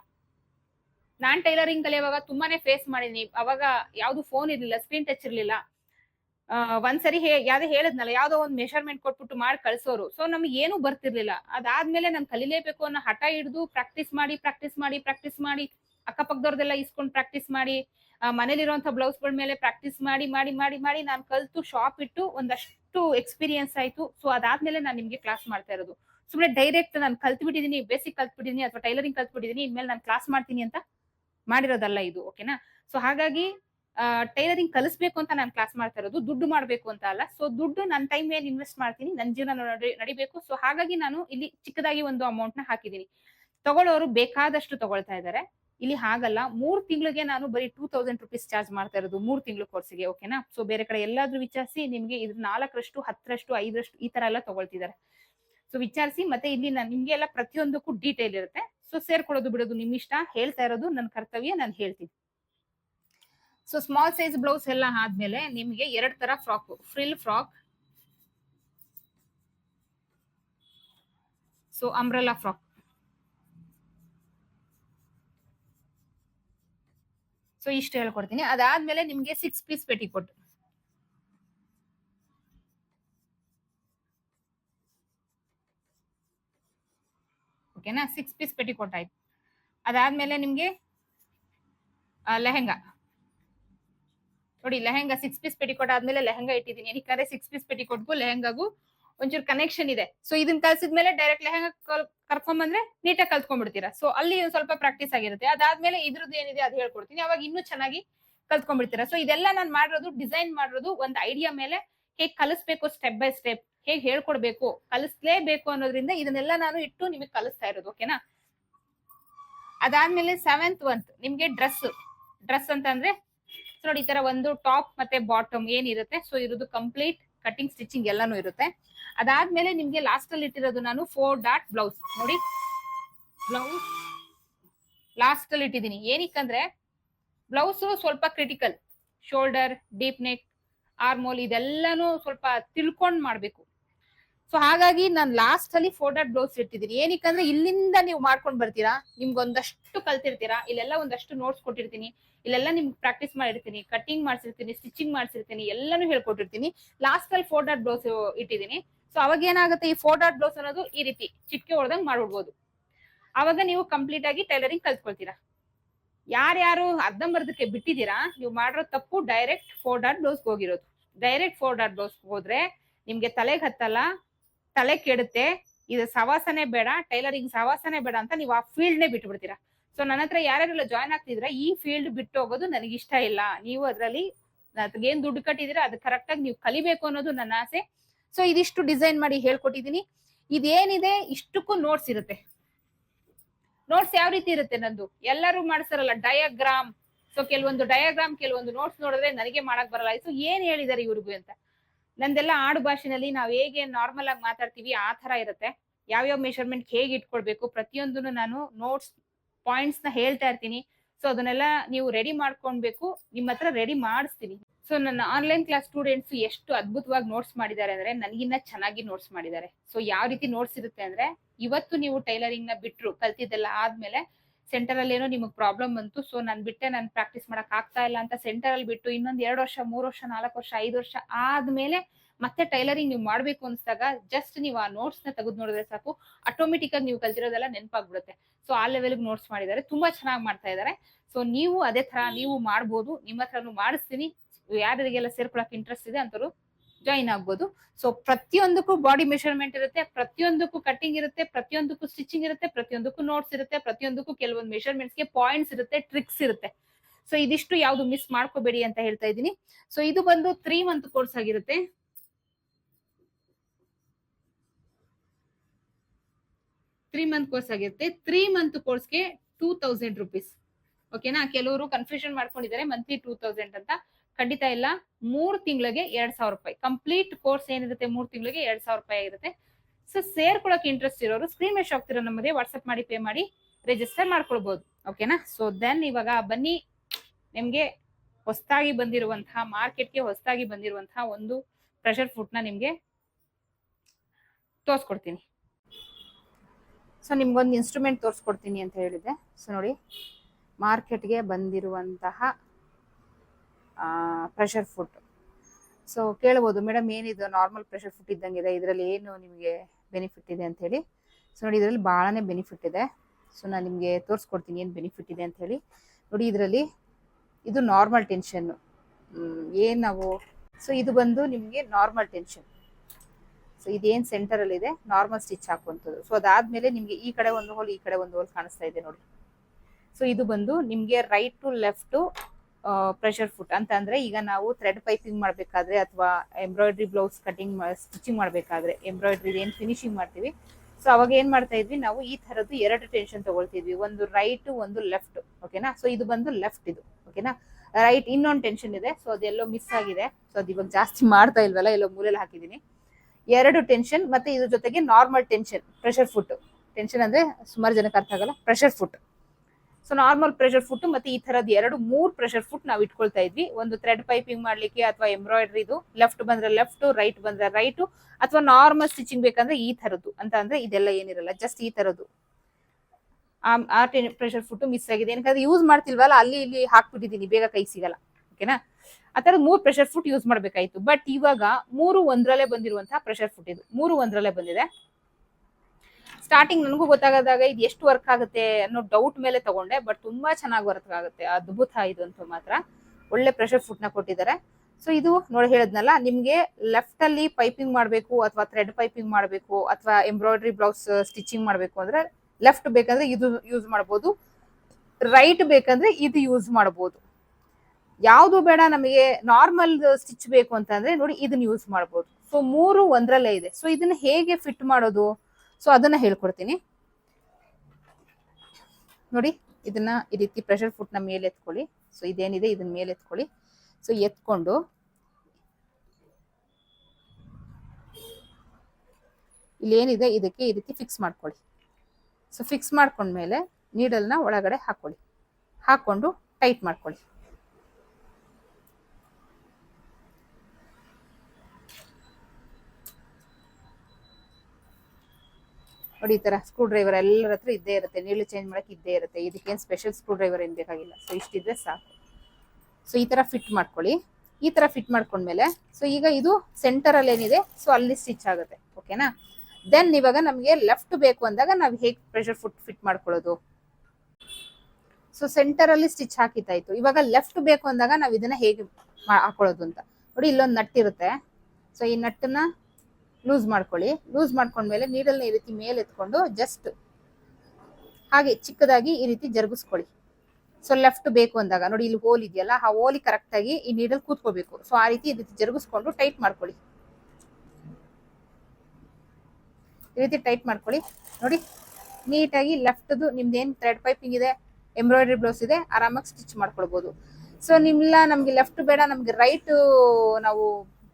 ನಾನ್ ಟೈಲರಿಂಗ್ ಕಲಿಯುವಾಗ ತುಂಬಾನೇ ಫೇಸ್ ಮಾಡಿದೀನಿ. ಅವಾಗ ಯಾವ್ದು ಫೋನ್ ಇರ್ಲಿಲ್ಲ ಸ್ಕ್ರೀನ್ ಟಚ್ ಇರ್ಲಿಲ್ಲ. ಒಂದ್ಸರಿ ಹೇ, ಯಾವ್ದೇ ಹೇಳಿದ್ನಲ್ಲ, ಯಾವ್ದೋ ಒಂದ್ ಮೆಷರ್ಮೆಂಟ್ ಕೊಟ್ಬಿಟ್ಟು ಮಾಡಿ ಕಳ್ಸೋರು. ಸೊ ನಮ್ಗೆ ಏನು ಬರ್ತಿರ್ಲಿಲ್ಲ. ಅದಾದ್ಮೇಲೆ ನಾನು ಕಲಿಲೇಬೇಕು ಅನ್ನೋ ಹಠ ಹಿಡಿದು ಪ್ರಾಕ್ಟೀಸ್ ಮಾಡಿ ಪ್ರಾಕ್ಟೀಸ್ ಮಾಡಿ ಪ್ರಾಕ್ಟೀಸ್ ಮಾಡಿ, ಅಕ್ಕಪಕ್ಕದವ್ರದೆಲ್ಲ ಇಸ್ಕೊಂಡು ಪ್ರಾಕ್ಟೀಸ್ ಮಾಡಿ ಮನೇಲಿರುವಂತ ಬ್ಲೌಸ್ಗಳ ಮೇಲೆ ಪ್ರಾಕ್ಟೀಸ್ ಮಾಡಿ ಮಾಡಿ ಮಾಡಿ ಮಾಡಿ ನಾನು ಕಲ್ತು ಶಾಪ್ ಇಟ್ಟು ಒಂದಷ್ಟು ಎಕ್ಸ್ಪೀರಿಯನ್ಸ್ ಆಯ್ತು. ಸೊ ಅದಾದ್ಮೇಲೆ ನಾನು ನಿಮ್ಗೆ ಕ್ಲಾಸ್ ಮಾಡ್ತಾ ಇರೋದು. ಸುಮ್ಮನೆ ಡೈರೆಕ್ಟ್ ನಾನು ಕಲ್ತ್ಬಿಟ್ಟಿದ್ದೀನಿ ಬೇಸಿಕ್ ಕಲ್ತ್ ಬಿಟ್ಟಿದೀನಿ ಅಥವಾ ಟೈಲರಿಂಗ್ ಕಲ್ತ್ ಬಿಟ್ಟಿದೀನಿ ಇನ್ಮೇಲೆ ನಾನು ಕ್ಲಾಸ್ ಮಾಡ್ತೀನಿ ಅಂತ ಮಾಡಿರೋದಲ್ಲ ಇದು ಓಕೆನಾ ಸೊ ಹಾಗಾಗಿ ಟೈಲರಿಂಗ್ ಕಲಿಸ್ಬೇಕು ಅಂತ ನಾನು ಕ್ಲಾಸ್ ಮಾಡ್ತಾ ಇರೋದು, ದುಡ್ಡು ಮಾಡಬೇಕು ಅಂತ ಅಲ್ಲ. ಸೊ ದುಡ್ಡು ನನ್ನ ಟೈಮ್ ಮೇಲೆ ಇನ್ವೆಸ್ಟ್ ಮಾಡ್ತೀನಿ ನನ್ನ ಜೀವನ ನಡಿ- ನಡಿಬೇಕು. ಸೊ ಹಾಗಾಗಿ ನಾನು ಇಲ್ಲಿ ಚಿಕ್ಕದಾಗಿ ಒಂದು ಅಮೌಂಟ್ನ ಹಾಕಿದ್ದೀನಿ. ತಗೊಳ್ಳೋರು ಬೇಕಾದಷ್ಟು ತಗೊಳ್ತಾ ಇದ್ದಾರೆ. ಇಲ್ಲಿ ಹಾಗಲ್ಲ, ಮೂರ್ ತಿಂಗಳಿಗೆ ನಾನು ಬರೀ ಟೂ ತೌಸಂಡ್ ರುಪೀಸ್ ಚಾರ್ಜ್ ಮಾಡ್ತಾ ಇರೋದು ಮೂರ್ ತಿಂಗಳು ಕೋರ್ಸಿಗೆ ಓಕೆನಾ ಸೊ ಬೇರೆ ಕಡೆ ಎಲ್ಲಾದ್ರೂ ವಿಚಾರಿಸಿ ನಿಮ್ಗೆ ಇದ್ರ ನಾಲ್ಕರಷ್ಟು, ಹತ್ತರಷ್ಟು, ಐದರಷ್ಟು ಈ ತರ ಎಲ್ಲ ತಗೊಳ್ತಿದ್ದಾರೆ. ಸೊ ವಿಚಾರಿಸಿ ಮತ್ತೆ ಇಲ್ಲಿ ನಾನು ನಿಮ್ಗೆ ಎಲ್ಲ ಪ್ರತಿಯೊಂದಕ್ಕೂ ಡೀಟೇಲ್ ಇರುತ್ತೆ. ಸೊ ಸೇರ್ಕೊಳ್ಳೋದು ಬಿಡೋದು ನಿಮ್ ಇಷ್ಟ ಹೇಳ್ತಾ ಇರೋದು ನನ್ನ ಕರ್ತವ್ಯ, ನಾನು ಹೇಳ್ತೀನಿ. ಸೊ ಸ್ಮಾಲ್ ಸೈಜ್ ಬ್ಲೌಸ್ ಎಲ್ಲ ಆದ್ಮೇಲೆ ನಿಮಗೆ ಎರಡ್ ತರ frock frill frock so umbrella frock so ಇಷ್ಟು ಹೇಳ್ಕೊಡ್ತೀನಿ. ಅದಾದ್ಮೇಲೆ ನಿಮ್ಗೆ ಸಿಕ್ಸ್ ಪೀಸ್ ಪೆಟಿಕೋಟ್ ಓಕೆನಾ ಸಿಕ್ಸ್ ಪೀಸ್ ಪೆಟಿಕೋಟ್ ಆಯ್ತು ಅದಾದ್ಮೇಲೆ ನಿಮ್ಗೆ ಲೆಹೆಂಗಾ. ನೋಡಿ, ಲೆಹಂಗಾ ಸಿಕ್ಸ್ ಪೀಸ್ ಪೆಟಿಕೋಟ್ ಆದ್ಮೇಲೆ ಲೆಹಂಗಾ ಇಟ್ಟಿದ್ದೀನಿ. ಏನಕ್ಕೆ ಸಿಕ್ಸ್ ಪೀಸ್ ಪೆಟಿಕೋಟ್ಗೂ ಲೆಹಂಗಾಗೂ ಒಂಚೂರು ಕನೆಕ್ಷನ್ ಇದೆ. ಸೊ ಇದನ್ನ ಕಲ್ಸಿದ್ಮೇಲೆ ಡೈರೆಕ್ಟ್ ಲೆಹಂಗಾ ಕರ್ಕೊಂಡ್ ಬಂದ್ರೆ ನೀಟಾಗಿ ಕಲ್ತ್ಕೊಂಡ್ಬಿಡ್ತೀರಾ. ಸೊ ಅಲ್ಲಿ ಒಂದ್ ಸ್ವಲ್ಪ ಪ್ರಾಕ್ಟೀಸ್ ಆಗಿರುತ್ತೆ. ಅದಾದ್ಮೇಲೆ ಇದ್ರದ್ದು ಏನಿದೆ ಅದು ಹೇಳ್ಕೊಡ್ತೀನಿ. ಅವಾಗ ಇನ್ನೂ ಚೆನ್ನಾಗಿ ಕಲ್ತ್ಕೊಂಡ್ಬಿಡ್ತೀರಾ. ಸೊ ಇದೆಲ್ಲ ನಾನು ಮಾಡಿರೋದು ಡಿಸೈನ್ ಮಾಡಿರೋದು ಒಂದು ಐಡಿಯಾ ಮೇಲೆ ಹೇಗೆ ಕಲಿಸ್ಬೇಕು ಸ್ಟೆಪ್ ಬೈ ಸ್ಟೆಪ್ ಹೇಗೆ ಹೇಳ್ಕೊಡ್ಬೇಕು, ಕಲಿಸ್ಲೇಬೇಕು ಅನ್ನೋದ್ರಿಂದ ಇದನ್ನೆಲ್ಲ ನಾನು ಇಟ್ಟು ನಿಮಗೆ ಕಲಿಸ್ತಾ ಇರೋದು ಓಕೆನಾ ಅದಾದ್ಮೇಲೆ ಸೆವೆಂತ್ ಒಂತ್ ನಿಮ್ಗೆ ಡ್ರೆಸ್ ಡ್ರೆಸ್ ಅಂತ ಅಂದ್ರೆ ಸೊ ನೋಡಿ ಈ ತರ ಒಂದು ಟಾಪ್ ಮತ್ತೆ ಬಾಟಮ್ ಏನಿರುತ್ತೆ. ಸೊ ಇರೋದು ಕಂಪ್ಲೀಟ್ ಕಟಿಂಗ್ ಸ್ಟಿಚಿಂಗ್ ಎಲ್ಲಾನು ಇರುತ್ತೆ. ಅದಾದ್ಮೇಲೆ ನಿಮ್ಗೆ ಲಾಸ್ಟ್ ಅಲ್ಲಿ ಇಟ್ಟಿರೋದು ನಾನು ಫೋರ್ ಡಾಟ್ ಬ್ಲೌಸ್ ನೋಡಿ ಬ್ಲೌಸ್ ಲಾಸ್ಟ್ ಅಲ್ಲಿ ಇಟ್ಟಿದ್ದೀನಿ. ಏನಕ್ಕಂದ್ರೆ ಬ್ಲೌಸ್ ಸ್ವಲ್ಪ critical shoulder deep neck armhole ಇದೆಲ್ಲಾನು ಸ್ವಲ್ಪ ತಿಳ್ಕೊಂಡ್ ಮಾಡ್ಬೇಕು. ಸೊ ಹಾಗಾಗಿ ನಾನು ಲಾಸ್ಟ್ ಅಲ್ಲಿ ಫೋರ್ ಡಾಟ್ ಬ್ಲೌಸ್ ಇಟ್ಟಿದ್ದೀನಿ ಏನಕ್ಕಂದ್ರೆ ಇಲ್ಲಿಂದ ನೀವು ಮಾಡ್ಕೊಂಡು ಬರ್ತೀರಾ? ನಿಮ್ಗೆ ಒಂದಷ್ಟು ಕಲ್ತಿರ್ತೀರಾ? ಇಲ್ಲೆಲ್ಲ ಒಂದಷ್ಟು ನೋಟ್ಸ್ ಕೊಟ್ಟಿರ್ತೀನಿ. ಇಲ್ಲೆಲ್ಲ ನಿಮ್ಗೆ ಪ್ರಾಕ್ಟೀಸ್ ಮಾಡಿರ್ತೀನಿ. ಕಟಿಂಗ್ ಮಾಡ್ಸಿರ್ತೀನಿ ಸ್ಟಿಚಿಂಗ್ ಮಾಡ್ಸಿರ್ತೀನಿ, ಎಲ್ಲಾನು ಹೇಳ್ಕೊಟ್ಟಿರ್ತೀನಿ. ಲಾಸ್ಟ್ ಅಲ್ಲಿ ಫೋರ್ ಡಾಟ್ ಬ್ಲೌಸ್ ಇಟ್ಟಿದ್ದೀನಿ ಸೊ ಅವಾಗ ಏನಾಗುತ್ತೆ? ಈ ಫೋರ್ ಡಾಟ್ ಬ್ಲೌಸ್ ಅನ್ನೋದು ಈ ರೀತಿ ಚಿಟ್ಕೆ ಹೊಡೆದಂಗೆ ಮಾಡ್ಬಿಡ್ಬೋದು. ಅವಾಗ ನೀವು ಕಂಪ್ಲೀಟ್ ಆಗಿ ಟೈಲರಿಂಗ್ ಕಲ್ತ್ಕೊಳ್ತೀರಾ. ಯಾರ್ಯಾರು ಅರ್ಧಂಬರ್ಧಕ್ಕೆ ಬಿಟ್ಟಿದ್ದೀರಾ, ನೀವು ಮಾಡಿರೋ ತಪ್ಪು ಡೈರೆಕ್ಟ್ ಫೋರ್ ಡಾಟ್ ಬ್ಲೌಸ್ಗೆ ಹೋಗಿರೋದು. ಡೈರೆಕ್ಟ್ ಫೋರ್ ಡಾಟ್ ಬ್ಲೌಸ್ಗೆ ಹೋದ್ರೆ ನಿಮ್ಗೆ ತಲೆಗೆ ಹತ್ತಲ್ಲ ತಲೆ ಕೆಡುತ್ತೆ, ಇದು ಸವಾಸನೆ ಬೇಡ, ಟೈಲರಿಂಗ್ ಸವಾಸನೆ ಬೇಡ ಅಂತ ನೀವು ಆ ಫೀಲ್ಡ್ನೇ ಬಿಟ್ಬಿಡ್ತೀರಾ. ಸೊ ನನ್ನ ಹತ್ರ ಯಾರ್ಯಾರೆಲ್ಲ ಜಾಯ್ನ್ ಆಗ್ತಿದ್ರ ಈ ಫೀಲ್ಡ್ ಬಿಟ್ಟು ಹೋಗೋದು ನನಗೆ ಇಷ್ಟ ಇಲ್ಲ. ನೀವು ಅದರಲ್ಲಿ ಏನ್ ದುಡ್ಡು ಕಟ್ಟಿದೀರಾ, ಅದು ಕರೆಕ್ಟ್ ಆಗಿ ನೀವು ಕಲಿಬೇಕು ಅನ್ನೋದು ನನ್ನ ಆಸೆ. ಸೊ ಇದಿಷ್ಟು ಡಿಸೈನ್ ಮಾಡಿ ಹೇಳ್ಕೊಟ್ಟಿದೀನಿ ಇದೇನಿದೆ, ಇಷ್ಟಕ್ಕೂ ನೋಟ್ಸ್ ಇರುತ್ತೆ. ನೋಟ್ಸ್ ಯಾವ ರೀತಿ ಇರುತ್ತೆ ನಂದು? ಎಲ್ಲರೂ ಮಾಡ್ತಾರಲ್ಲ ಡಯಾಗ್ರಾಮ್ ಸೊ ಕೆಲವೊಂದು ಡಯಾಗ್ರಾಮ್ ಕೆಲವೊಂದು ನೋಟ್ಸ್ ನೋಡಿದ್ರೆ ನನಗೆ ಮಾಡಕ್ ಬರಲ್ಲ. ಸೊ ಏನ್ ಹೇಳಿದಾರೆ ಇವ್ರಿಗೂ ಅಂತ? ನಂದೆಲ್ಲ ಆಡು ಭಾಷೆನಲ್ಲಿ ನಾವ್ ಹೇಗೆ ನಾರ್ಮಲ್ ಆಗಿ ಮಾತಾಡ್ತೀವಿ ಆ ತರ ಇರುತ್ತೆ. ಯಾವ್ಯಾವ ಮೆಷರ್ಮೆಂಟ್ ಹೇಗೆ ಇಟ್ಕೊಳ್ಬೇಕು ಪ್ರತಿಯೊಂದನ್ನು ನಾನು ನೋಟ್ಸ್ ಪಾಯಿಂಟ್ಸ್ನ ಹೇಳ್ತಾ ಇರ್ತೀನಿ. ಸೊ ಅದನ್ನೆಲ್ಲ ನೀವು ರೆಡಿ ಮಾಡ್ಕೊಳ್ಬೇಕು. ನಿಮ್ಮ ಹತ್ರ ರೆಡಿ ಮಾಡಿಸ್ತೀನಿ. ಸೊ ನನ್ನ ಆನ್ಲೈನ್ ಕ್ಲಾಸ್ ಸ್ಟೂಡೆಂಟ್ಸ್ ಎಷ್ಟು ಅದ್ಭುತವಾಗಿ ನೋಟ್ಸ್ ಮಾಡಿದ್ದಾರೆ ಅಂದ್ರೆ ನನಗಿನ್ನ ಚೆನ್ನಾಗಿ ನೋಟ್ಸ್ ಮಾಡಿದ್ದಾರೆ. ಸೊ ಯಾವ ರೀತಿ ನೋಟ್ಸ್ ಇರುತ್ತೆ ಅಂದ್ರೆ, ಇವತ್ತು ನೀವು ಟೈಲರಿಂಗ್ನ ಬಿಟ್ರು ಕಲ್ತಿದ್ದೆಲ್ಲ ಆದ್ಮೇಲೆ ಸೆಂಟರ್ ಅಲ್ಲಿ ಏನೋ ನಿಮಗೆ ಪ್ರಾಬ್ಲಮ್ ಬಂತು ಸೊ ನಾನು ಬಿಟ್ಟೆ, ನಾನು ಪ್ರಾಕ್ಟೀಸ್ ಮಾಡಕ್ ಆಗ್ತಾ ಇಲ್ಲ ಅಂತ ಸೆಂಟರ್ ಅಲ್ಲಿ ಬಿಟ್ಟು ಇನ್ನೊಂದ್ ಎರಡು ವರ್ಷ, ಮೂರು ವರ್ಷ, ನಾಲ್ಕು ವರ್ಷ, ಐದು ವರ್ಷ ಆದ್ಮೇಲೆ ಮತ್ತೆ ಟೈಲರಿಂಗ್ ನೀವು ಮಾಡ್ಬೇಕು ಅನ್ಸಿದಾಗ ಜಸ್ಟ್ ನೀವು ಆ ನೋಟ್ಸ್ನ ತೆಗೆದು ನೋಡಿದ್ರೆ ಸಾಕು ಆಟೋಮೆಟಿಕ್ ಆಗಿ ನೀವು ಕಲ್ತಿರೋದೆಲ್ಲ ನೆನಪಾಗ್ಬಿಡುತ್ತೆ. ಸೊ ಆ ಲೆವೆಲ್ಗೆ ನೋಟ್ಸ್ ಮಾಡಿದ್ದಾರೆ, ತುಂಬಾ ಚೆನ್ನಾಗಿ ಮಾಡ್ತಾ ಇದ್ದಾರೆ. ಸೊ ನೀವು ಅದೇ ತರ ನೀವು ಮಾಡ್ಬೋದು, ನಿಮ್ಮ ಹತ್ರನು ಮಾಡಿಸ್ತೀನಿ ಯಾರಿಗೆಲ್ಲ ಸೇರ್ಕೊಳಕ್ ಇಂಟ್ರೆಸ್ಟ್ ಇದೆ ಅಂತವ್ರು ಜಾಯಿನ್ ಆಗ್ಬೋದು. ಸೊ ಪ್ರತಿಯೊಂದಕ್ಕೂ ಬಾಡಿ ಮೆಷರ್ಮೆಂಟ್ ಇರುತ್ತೆ, ಪ್ರತಿಯೊಂದಕ್ಕೂ ಕಟಿಂಗ್ ಇರುತ್ತೆ, ಪ್ರತಿಯೊಂದಕ್ಕೂ ಸ್ಟಿಚಿಂಗ್ ಇರುತ್ತೆ, ಪ್ರತಿಯೊಂದಕ್ಕೂ ನೋಟ್ಸ್ ಇರುತ್ತೆ, ಪ್ರತಿಯೊಂದಕ್ಕೂ ಕೆಲವೊಂದು ಮೆಷರ್ಮೆಂಟ್ಸ್ಗೆ ಪಾಯಿಂಟ್ಸ್ ಇರುತ್ತೆ ಟ್ರಿಕ್ಸ್ ಇರುತ್ತೆ. ಸೊ ಇದಿಷ್ಟು ಯಾವ್ದು ಮಿಸ್ ಮಾಡ್ಕೋಬೇಡಿ ಅಂತ ಹೇಳ್ತಾ ಇದ್ದೀನಿ. ಸೊ ಇದು ಬಂದು ತ್ರೀ ಮಂತ್ ಕೋರ್ಸ್ ಆಗಿರುತ್ತೆ. ತ್ರೀ ಮಂತ್ ಕೋರ್ಸ್ ಆಗಿರುತ್ತೆ. ತ್ರೀ ಮಂತ್ ಕೋರ್ಸ್ಗೆ ಟೂ ತೌಸಂಡ್ ರುಪೀಸ್ ಓಕೆನಾ ಕೆಲವರು ಕನ್ಫ್ಯೂಷನ್ ಮಾಡ್ಕೊಂಡಿದ್ದಾರೆ ಮಂತ್ಲಿ ಟೂ ತೌಸಂಡ್ ಅಂತ. ಖಂಡಿತ ಇಲ್ಲ. ಮೂರ್ ತಿಂಗಳಿಗೆ ಎರಡ್ ಸಾವಿರ ರೂಪಾಯಿ. ಕಂಪ್ಲೀಟ್ ಕೋರ್ಸ್ ಏನಿರುತ್ತೆ ಮೂರ್ ತಿಂಗಳಿಗೆ ಎರಡ್ ಸಾವಿರ ರೂಪಾಯಿ ಆಗಿರುತ್ತೆ. ಸೊ ಸೇರ್ಕೊಳಕ್ ಇಂಟ್ರೆಸ್ಟ್ ಇರೋರು ಸ್ಕ್ರೀನ್ ಮೇಲೆ ಆಗ್ತಿರೋ ನಮ್ಮದೇ ವಾಟ್ಸ್ಆಪ್ ಮಾಡಿ ಪೇ ಮಾಡಿ ರಿಜಿಸ್ಟರ್ ಮಾಡ್ಕೊಳ್ಬಹುದು ಓಕೆನಾ ಸೊ ದೆನ್ ಇವಾಗ ಬನ್ನಿ. ನಿಮ್ಗೆ ಹೊಸ್ತಾಗಿ ಬಂದಿರುವಂತಹ ಮಾರ್ಕೆಟ್ಗೆ ಹೊಸ್ತಾಗಿ ಬಂದಿರುವಂತಹ ಒಂದು ಪ್ರೆಷರ್ ಫುಡ್ನ ನಿಮ್ಗೆ ತೋರಿಸ್ಕೊಡ್ತೀನಿ. ಸೊ ನಿಮ್ಗೊಂದು ಇನ್ಸ್ಟ್ರೂಮೆಂಟ್ ತೋರಿಸ್ಕೊಡ್ತೀನಿ ಅಂತ ಹೇಳಿದೆ ಸೊ ನೋಡಿ ಮಾರ್ಕೆಟ್ಗೆ ಬಂದಿರುವಂತಹ ಪ್ರೆಷರ್ ಫುಡ್ ಸೊ ಕೇಳ್ಬೋದು, ಮೇಡಮ್ ಏನಿದು ನಾರ್ಮಲ್ ಪ್ರೆಷರ್ ಫುಡ್ ಇದೆ ಇದರಲ್ಲಿ ಏನು ನಿಮಗೆ ಬೆನಿಫಿಟ್ ಇದೆ ಅಂತ ಹೇಳಿ. ಸೊ ನೋಡಿ, ಇದರಲ್ಲಿ ಭಾಳನೇ ಬೆನಿಫಿಟ್ ಇದೆ. ಸೊ ನಾನು ನಿಮಗೆ ತೋರಿಸ್ಕೊಡ್ತೀನಿ ಏನು ಬೆನಿಫಿಟ್ ಇದೆ ಅಂತ ಹೇಳಿ. ನೋಡಿ, ಇದರಲ್ಲಿ ಇದು ನಾರ್ಮಲ್ ಟೆನ್ಷನ್ನು ಏನು ನಾವು ಸೊ ಇದು ಬಂದು ನಿಮಗೆ ನಾರ್ಮಲ್ ಟೆನ್ಷನ್ ಸೊ ಇದೇನು ಸೆಂಟರಲ್ಲಿ ಇದೆ ನಾರ್ಮಲ್ ಸ್ಟಿಚ್ ಹಾಕುವಂಥದ್ದು. ಸೊ ಅದಾದಮೇಲೆ ನಿಮಗೆ ಈ ಕಡೆ ಒಂದು ಹೋಲ್ ಈ ಕಡೆ ಒಂದು ಹೋಲ್ ಕಾಣಿಸ್ತಾ ಇದೆ ನೋಡಿ. ಸೊ ಇದು ಬಂದು ನಿಮಗೆ right to left pressure foot ಅಂತ ಅಂದ್ರೆ ಈಗ ನಾವು ಥ್ರೆಡ್ ಪೈಪಿಂಗ್ ಮಾಡಬೇಕಾದ್ರೆ ಅಥವಾ ಎಂಬ್ರಾಯ್ಡ್ರಿ ಬ್ಲೌಸ್ ಕಟಿಂಗ್ ಸ್ಟಿಚಿಂಗ್ ಮಾಡಬೇಕಾದ್ರೆ ಎಂಬ್ರಾಯ್ಡ್ರಿ ಏನು ಫಿನಿಶಿಂಗ್ ಮಾಡ್ತೀವಿ. ಸೊ ಅವಾಗ ಏನ್ ಮಾಡ್ತಾ ಇದ್ವಿ? ನಾವು ಈ ತರದ್ದು ಎರಡು ಟೆನ್ಷನ್ ತಗೊಳ್ತಿದ್ವಿ. ಒಂದು ರೈಟ್ ಒಂದು ಲೆಫ್ಟ್ ಓಕೆನಾ ಸೊ ಇದು ಬಂದು ಲೆಫ್ಟ್ ಇದು. ಓಕೆನಾ ರೈಟ್ ಇನ್ನೊಂದು ಟೆನ್ಷನ್ ಇದೆ. ಸೊ ಅದೆಲ್ಲೋ ಮಿಸ್ ಆಗಿದೆ. ಸೊ ಅದು ಇವಾಗ ಜಾಸ್ತಿ ಮಾಡ್ತಾ ಇಲ್ವಲ್ಲ? ಎಲ್ಲೋ ಮೂಲೆಯಲ್ಲಿ ಹಾಕಿದೀನಿ ಎರಡು ಟೆನ್ಷನ್ ಮತ್ತೆ ಇದ್ರ ಜೊತೆಗೆ normal tension pressure foot tension ಅಂದ್ರೆ ಸುಮಾರು ಜನಕ್ಕೆ ಅರ್ಥ ಆಗಲ್ಲ. Pressure foot so normal pressure foot ಮತ್ತೆ ಈ ತರದ್ ಎರಡು, ಮೂರ್ ಪ್ರೆಷರ್ ಫುಟ್ ನಾವು ಇಟ್ಕೊಳ್ತಾ ಇದ್ವಿ. ಒಂದು ಥ್ರೆಡ್ ಪೈಪಿಂಗ್ ಮಾಡ್ಲಿಕ್ಕೆ ಅಥವಾ ಎಂಬ್ರಾಯ್ಡ್ರಿದು ಲೆಫ್ಟ್ ಬಂದ್ರೆ ಲೆಫ್ಟ್ ರೈಟ್ ಬಂದ್ರೆ ರೈಟ್ ಅಥವಾ ನಾರ್ಮಲ್ ಸ್ಟಿಚಿಂಗ್ ಬೇಕಂದ್ರೆ ಈ ತರದ್ದು. ಅಂತ ಅಂದ್ರೆ ಇದೆಲ್ಲ ಏನಿರಲ್ಲ ಜಸ್ಟ್ ಈ ತರದ್ದು. ಆ ಪ್ರೆಷರ್ ಫುಟ್ ಮಿಸ್ ಆಗಿದೆ. ಏನಕ್ಕೆ ಯೂಸ್ ಮಾಡ್ತಿಲ್ವಲ್ಲ, ಅಲ್ಲಿ ಇಲ್ಲಿ ಹಾಕ್ಬಿಟ್ಟಿದೀನಿ ಬೇಗ ಕೈ ಸಿಗಲ್ಲ. ಓಕೆನಾ? ಆ ತರದ್ ಮೂರು ಪ್ರೆಷರ್ ಫುಟ್ ಯೂಸ್ ಮಾಡ್ಬೇಕಾಯ್ತು. ಬಟ್ ಇವಾಗ ಮೂರು ಒಂದ್ರಲ್ಲೇ ಬಂದಿರುವಂತಹ ಪ್ರೆಷರ್ ಫುಟ್ ಇದು. ಮೂರು ಒಂದ್ರಲ್ಲೇ ಬಂದಿದೆ. ಸ್ಟಾರ್ಟಿಂಗ್ ನನಗೂ ಗೊತ್ತಾಗದಾಗ ಇದು ಎಷ್ಟು ವರ್ಕ್ ಆಗುತ್ತೆ ಅನ್ನೋ ಡೌಟ್ ಮೇಲೆ ತಗೊಂಡೆ ಬಟ್ ತುಂಬಾ ಚೆನ್ನಾಗಿ ವರ್ಕ್ ಆಗುತ್ತೆ. ಅದ್ಭುತ ಇದು ಅಂತ ಮಾತ್ರ. ಒಳ್ಳೆ ಪ್ರೆಷರ್ ಫುಟ್ನ ಕೊಟ್ಟಿದ್ದಾರೆ. ಸೊ ಇದು ನೋಡಿ ಹೇಳದ್ನಲ್ಲ, ನಿಮ್ಗೆ ಲೆಫ್ಟ್ ಅಲ್ಲಿ ಪೈಪಿಂಗ್ ಮಾಡಬೇಕು ಅಥವಾ ಥ್ರೆಡ್ ಪೈಪಿಂಗ್ ಮಾಡಬೇಕು ಅಥವಾ ಎಂಬ್ರಾಯ್ಡ್ರಿ ಬ್ಲೌಸ್ ಸ್ಟಿಚಿಂಗ್ ಮಾಡಬೇಕು ಅಂದ್ರೆ ಲೆಫ್ಟ್ ಬೇಕಂದ್ರೆ ಇದು ಯೂಸ್ ಮಾಡ್ಬೋದು ರೈಟ್ ಬೇಕಂದ್ರೆ ಇದು ಯೂಸ್ ಮಾಡ್ಬೋದು. ಯಾವುದು ಬೇಡ ನಮಗೆ ನಾರ್ಮಲ್ ಸ್ಟಿಚ್ ಬೇಕು ಅಂತಂದ್ರೆ ನೋಡಿ ಇದನ್ನ ಯೂಸ್ ಮಾಡ್ಬೋದು. ಸೊ ಮೂರು ಒಂದ್ರಲ್ಲೇ ಇದೆ. ಸೊ ಇದನ್ನ ಹೇಗೆ ಫಿಟ್ ಮಾಡೋದು? ಸೊ ಅದನ್ನ ಹೇಳ್ಕೊಡ್ತೀನಿ. ನೋಡಿ, ಇದನ್ನ ಈ ರೀತಿ ಪ್ರೆಷರ್ ಫುಟ್ನ ಮೇಲೆ ಎತ್ಕೊಳ್ಳಿ. ಸೊ ಇದೇನಿದೆ? ಇದನ್ನ ಮೇಲೆ ಎತ್ಕೊಳ್ಳಿ. ಸೊ ಎತ್ಕೊಂಡು, ಇಲ್ಲಿ ಏನಿದೆ? ಇದಕ್ಕೆ ಈ ರೀತಿ ಫಿಕ್ಸ್ ಮಾಡ್ಕೊಳ್ಳಿ. ಸೊ ಫಿಕ್ಸ್ ಮಾಡ್ಕೊಂಡ್ಮೇಲೆ ನೀಡಲ್ನ ಒಳಗಡೆ ಹಾಕೊಳ್ಳಿ. ಹಾಕೊಂಡು ಟೈಟ್ ಮಾಡ್ಕೊಳ್ಳಿ. ನೋಡಿ ಈ ತರ ಸ್ಕ್ರೂ ಡ್ರೈವರ್ ಎಲ್ಲರ ಹತ್ರ ಇದ್ದೇ ಇರುತ್ತೆ. ನೀಳು ಚೇಂಜ್ ಮಾಡಕ್ಕೆ ಇದ್ದೇ ಇರುತ್ತೆ. ಇದಕ್ಕೇನು ಸ್ಪೆಷಲ್ ಸ್ಕ್ರೂ ಡ್ರೈವರ್ ಏನು ಬೇಕಾಗಿಲ್ಲ. ಸೊ ಇಷ್ಟಿದ್ರೆ ಸಾಕು. ಸೊ ಈ ತರ ಫಿಟ್ ಮಾಡ್ಕೊಳ್ಳಿ. ಈ ತರ ಫಿಟ್ ಮಾಡ್ಕೊಂಡ್ಮೇಲೆ ಸೊ ಈಗ ಇದು ಸೆಂಟರ್ ಅಲ್ಲಿ ಏನಿದೆ ಸೊ ಅಲ್ಲಿ ಸ್ಟಿಚ್ ಆಗುತ್ತೆ. ಓಕೆನಾ ದೆನ್ ಇವಾಗ ನಮಗೆ ಲೆಫ್ಟ್ ಬೇಕು ಅಂದಾಗ ನಾವು ಹೇಗೆ ಪ್ರೆಷರ್ ಫುಟ್ ಫಿಟ್ ಮಾಡ್ಕೊಳ್ಳೋದು? ಸೊ ಸೆಂಟರ್ ಅಲ್ಲಿ ಸ್ಟಿಚ್ ಹಾಕಿದ್ದಾಯಿತು ಇವಾಗ ಲೆಫ್ಟ್ ಬೇಕು ಅಂದಾಗ ನಾವು ಇದನ್ನ ಹೇಗೆ ಹಾಕೊಳ್ಳೋದು ಅಂತ. ನೋಡಿ, ಇಲ್ಲೊಂದು ನಟ್ ಇರುತ್ತೆ. ಸೊ ಈ ನಟ್ಟನ್ನ ಲೂಸ್ ಮಾಡ್ಕೊಳ್ಳಿ. ಲೂಸ್ ಮಾಡ್ಕೊಂಡ್ಮೇಲೆ ನೀಡಲ್ನ ಈ ರೀತಿ ಮೇಲೆ ಎತ್ಕೊಂಡು ಜಸ್ಟ್ ಹಾಗೆ ಚಿಕ್ಕದಾಗಿ ಈ ರೀತಿ ಜರುಗಿಸ್ಕೊಳ್ಳಿ. ಸೊ ಲೆಫ್ಟ್ ಬೇಕು ಅಂದಾಗ, ನೋಡಿ ಇಲ್ಲಿ ಹೋಲ್ ಇದೆಯಲ್ಲ, ಆ ಹೋಲಿ ಕರೆಕ್ಟಾಗಿ ಈ ನೀಡಲ್ ಕೂತ್ಕೋಬೇಕು. ಸೊ ಆ ರೀತಿ ಈ ರೀತಿ ಜರುಗಿಸ್ಕೊಂಡು ಟೈಟ್ ಮಾಡ್ಕೊಳ್ಳಿ. ಈ ರೀತಿ ಟೈಟ್ ಮಾಡ್ಕೊಳ್ಳಿ. ನೋಡಿ, ನೀಟಾಗಿ ಲೆಫ್ಟ್ದು ನಿಮ್ದೇನು ಥ್ರೆಡ್ ಪೈಪಿಂಗ್ ಇದೆ ಎಂಬ್ರಾಯ್ಡ್ರಿ ಬ್ಲೌಸ್ ಇದೆ, ಆರಾಮಾಗಿ ಸ್ಟಿಚ್ ಮಾಡ್ಕೊಳ್ಬೋದು. ಸೊ ನಿಮ್ಲ ನಮ್ಗೆ ಲೆಫ್ಟ್ ಬೇಡ, ನಮ್ಗೆ ರೈಟ್ ನಾವು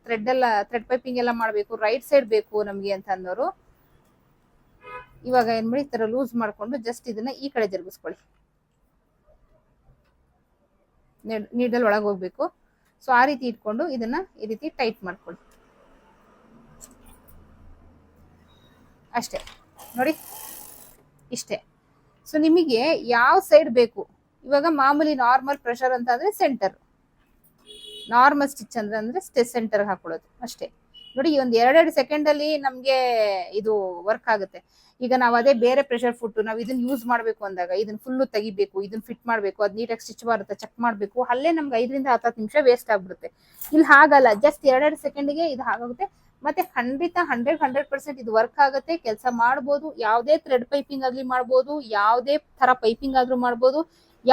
ಥ್ರೆಡ್ ಎಲ್ಲ ಥ್ರೆಡ್ ಪೈಪಿಂಗ್ ಎಲ್ಲ ಮಾಡಬೇಕು ರೈಟ್ ಸೈಡ್ ಬೇಕು ನಮಗೆ ಅಂತ ಅಂದವರು. ಇವಾಗ ಏನ್ ಮಾಡಿ, ಈ ತರ ಲೂಸ್ ಮಾಡಿಕೊಂಡು ಜಸ್ಟ್ ಇದನ್ನ ಈ ಕಡೆ ಜರುಗಿಸ್ಕೊಳ್ಳಿ. ನೀಡಲ್ ಒಳಗೆ ಹೋಗ್ಬೇಕು. ಸೊ ಆ ರೀತಿ ಇಟ್ಕೊಂಡು ಇದನ್ನ ಈ ರೀತಿ ಟೈಟ್ ಮಾಡ್ಕೊಳ್ಳಿ. ಅಷ್ಟೇ. ನೋಡಿ? ಇಷ್ಟೇ. ಸೊ ನಿಮಗೆ ಯಾವ ಸೈಡ್ ಬೇಕು? ಇವಾಗ ಮಾಮೂಲಿ ನಾರ್ಮಲ್ ಪ್ರೆಷರ್ ಅಂತ ಅಂದ್ರೆ ಸೆಂಟರ್ ನಾರ್ಮಲ್ ಸ್ಟಿಚ್ ಅಂದ್ರೆ ಅಂದ್ರೆ ಸೆಂಟರ್ ಹಾಕೊಳ್ಳೋದು, ಅಷ್ಟೇ. ನೋಡಿ, ಈ ಒಂದು ಎರಡೆರಡು ಸೆಕೆಂಡ್ ಅಲ್ಲಿ ನಮ್ಗೆ ಇದು ವರ್ಕ್ ಆಗುತ್ತೆ. ಈಗ ನಾವು ಅದೇ ಬೇರೆ ಪ್ರೆಷರ್ ಫುಟ್ ನಾವು ಇದನ್ನ ಯೂಸ್ ಮಾಡಬೇಕು ಅಂದಾಗ ಇದನ್ನ ಫುಲ್ ತೆಗಿಬೇಕು ಇದನ್ನ ಫಿಟ್ ಮಾಡಬೇಕು, ಅದ್ ನೀಟಾಗಿ ಸ್ಟಿಚ್ ಬರುತ್ತೆ ಚೆಕ್ ಮಾಡಬೇಕು, ಅಲ್ಲೇ ನಮ್ಗೆ ಐದರಿಂದ ಹತ್ತು ನಿಮಿಷ ವೇಸ್ಟ್ ಆಗ್ಬಿಡುತ್ತೆ. ಇಲ್ಲಿ ಹಾಗಲ್ಲ ಜಸ್ಟ್ ಎರಡೆರಡು ಸೆಕೆಂಡ್ಗೆ ಇದು ಹಾಗಾಗುತ್ತೆ. ಮತ್ತೆ ಖಂಡಿತ ಹಂಡ್ರೆಡ್ ಹಂಡ್ರೆಡ್ ಪರ್ಸೆಂಟ್ ಇದು ವರ್ಕ್ ಆಗುತ್ತೆ, ಕೆಲಸ ಮಾಡ್ಬೋದು, ಯಾವುದೇ ಥ್ರೆಡ್ ಪೈಪಿಂಗ್ ಆಗ್ಲಿ ಮಾಡ್ಬೋದು, ಯಾವುದೇ ತರ ಪೈಪಿಂಗ್ ಆದ್ರೂ ಮಾಡ್ಬೋದು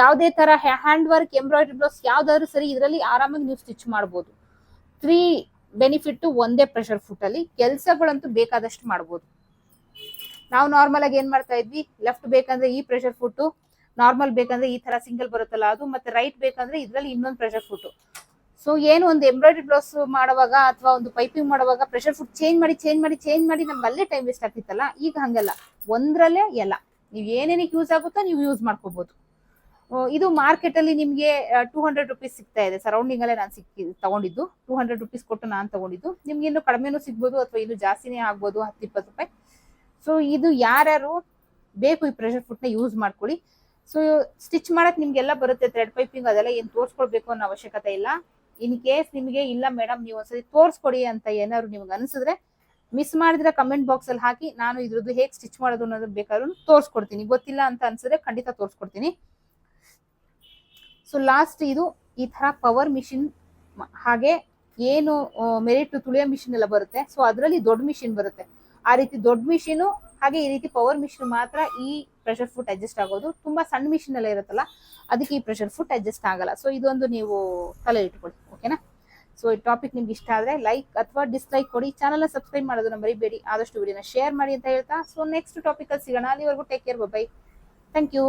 ಯಾವುದೇ ತರ ಹ್ಯಾಂಡ್ ವರ್ಕ್ ಎಂಬ್ರಾಯ್ಡ್ರಿ ಬ್ಲೌಸ್ ಯಾವ್ದಾದ್ರು ಸರಿ ಇದರಲ್ಲಿ ಆರಾಮಾಗಿ ನೀವು ಸ್ಟಿಚ್ ಮಾಡ್ಬೋದು. ತ್ರೀ ಬೆನಿಫಿಟ್ ಒಂದೇ ಪ್ರೆಷರ್ ಫುಟ್ ಅಲ್ಲಿ ಕೆಲಸಗಳಂತೂ ಬೇಕಾದಷ್ಟು ಮಾಡ್ಬೋದು. ನಾವು ನಾರ್ಮಲ್ ಆಗಿ ಏನ್ ಮಾಡ್ತಾ ಇದ್ವಿ? ಲೆಫ್ಟ್ ಬೇಕಂದ್ರೆ ಈ ಪ್ರೆಷರ್ ಫುಟ್ ನಾರ್ಮಲ್ ಬೇಕಂದ್ರೆ ಈ ತರ ಸಿಂಗಲ್ ಬರುತ್ತಲ್ಲ ಅದು, ಮತ್ತೆ ರೈಟ್ ಬೇಕಂದ್ರೆ ಇದ್ರಲ್ಲಿ ಇನ್ನೊಂದು ಪ್ರೆಷರ್ ಫುಟ್ ಸೊ ಏನು ಒಂದು ಎಂಬ್ರಾಯ್ಡ್ರಿ ಬ್ಲೌಸ್ ಮಾಡುವಾಗ ಅಥವಾ ಒಂದು ಪೈಪಿಂಗ್ ಮಾಡುವಾಗ ಪ್ರೆಷರ್ ಫುಟ್ ಚೇಂಜ್ ಮಾಡಿ ಚೇಂಜ್ ಮಾಡಿ ಚೇಂಜ್ ಮಾಡಿ ನಮ್ಗೆ ಅಲ್ಲೇ ಟೈಮ್ ವೇಸ್ಟ್ ಆಗ್ತಿತ್ತಲ್ಲ? ಈಗ ಹಂಗಲ್ಲ. ಒಂದ್ರಲ್ಲೇ ಎಲ್ಲ. ನೀವು ಏನೇನಕ್ಕೆ ಯೂಸ್ ಆಗುತ್ತೋ ನೀವು ಯೂಸ್ ಮಾಡ್ಕೋಬಹುದು ಇದು ಮಾರ್ಕೆಟ್ ಅಲ್ಲಿ ನಿಮ್ಗೆ ಟೂ ಹಂಡ್ರೆಡ್ ರುಪೀಸ್ ಸಿಗ್ತಾ ಇದೆ. ಸರೌಂಡಿಂಗ್ ಅಲ್ಲೇ ನಾನು ಸಿಕ್ಕಿ, ತಗೊಂಡಿದ್ದು. ಟೂ ಹಂಡ್ರೆಡ್ ರುಪೀಸ್ ಕೊಟ್ಟು ನಾನು ತಗೊಂಡಿದ್ದು. ನಿಮ್ಗೆ ಇನ್ನು ಕಡಿಮೆನೂ ಸಿಗ್ಬೋದು ಅಥವಾ ಇನ್ನು ಜಾಸ್ತಿನೇ ಆಗ್ಬೋದು, ಹತ್ತು ಇಪ್ಪತ್ತು ರೂಪಾಯಿ. ಸೊ ಇದು ಯಾರ್ಯಾರು ಬೇಕು ಈ ಪ್ರೆಷರ್ ಫುಟ್ ಯೂಸ್ ಮಾಡ್ಕೊಳ್ಳಿ. ಸೊ ಸ್ಟಿಚ್ ಮಾಡಕ್ ನಿಮ್ಗೆಲ್ಲ ಬರುತ್ತೆ ಥ್ರೆಡ್ ಪೈಪಿಂಗ್ ಅದೆಲ್ಲ ಏನು ತೋರಿಸ್ಕೊಳ್ಬೇಕು ಅನ್ನೋ ಅವಶ್ಯಕತೆ ಇಲ್ಲ. ಇನ್ ಕೇಸ್ ನಿಮಗೆ ಇಲ್ಲ ಮೇಡಮ್ ನೀವು ಒಂದ್ಸರಿ ತೋರಿಸ್ಕೊಡಿ ಅಂತ ಏನಾದ್ರು ನಿಮ್ಗೆ ಅನ್ಸಿದ್ರೆ ಮಿಸ್ ಮಾಡಿದ್ರೆ ಕಮೆಂಟ್ ಬಾಕ್ಸ್ ಅಲ್ಲಿ ಹಾಕಿ ನಾನು ಇದ್ರದ್ದು ಹೇಗೆ ಸ್ಟಿಚ್ ಮಾಡೋದು ಅನ್ನೋದು ಬೇಕಾದ್ರೂ ತೋರಿಸ್ಕೊಡ್ತೀನಿ. ಗೊತ್ತಿಲ್ಲ ಅಂತ ಅನ್ಸಿದ್ರೆ ಖಂಡಿತ ತೋರ್ಸ್ಕೊಡ್ತೀನಿ. ಸೊ ಲಾಸ್ಟ್ ಇದು ಈ ತರ ಪವರ್ ಮಿಷಿನ್ ಹಾಗೆ ಏನು ಮೆರಿಟ್ ತುಳಿಯೋ ಮಿಷಿನ್ ಎಲ್ಲ ಬರುತ್ತೆ. ಸೊ ಅದರಲ್ಲಿ ದೊಡ್ಡ ಮಿಷಿನ್ ಬರುತ್ತೆ. ಆ ರೀತಿ ದೊಡ್ಡ ಮಿಷಿನು ಹಾಗೆ ಈ ರೀತಿ ಪವರ್ ಮಿಷಿನ್ ಮಾತ್ರ ಈ ಪ್ರೆಷರ್ ಫುಟ್ ಅಡ್ಜಸ್ಟ್ ಆಗೋದು. ತುಂಬಾ ಸಣ್ಣ ಮಿಷಿನ್ ಎಲ್ಲ ಇರುತ್ತಲ್ಲ, ಅದಕ್ಕೆ ಈ ಪ್ರೆಷರ್ ಫುಟ್ ಅಡ್ಜಸ್ಟ್ ಆಗಲ್ಲ. ಸೊ ಇದೊಂದು ನೀವು ತಲೆ ಇಟ್ಕೊಳ್ಳಿ ಓಕೆನಾ ಸೊ ಈ ಟಾಪಿಕ್ ನಿಮ್ಗೆ ಇಷ್ಟ ಆದ್ರೆ ಲೈಕ್ ಅಥವಾ ಡಿಸ್ಲೈಕ್ ಕೊಡಿ. ಚಾನಲ್ ಸಬ್ಸ್ಕ್ರೈಬ್ ಮಾಡೋದನ್ನ ಮರಿಬೇಡಿ. ಆದಷ್ಟು ವಿಡಿಯೋನ ಶೇರ್ ಮಾಡಿ ಅಂತ ಹೇಳ್ತಾ. ಸೊ ನೆಕ್ಸ್ಟ್ ಟಾಪಿಕ್ ಅಲ್ಲಿ ಸಿಗೋಣ. ಅಲ್ಲಿವರೆಗೂ take care bye thank you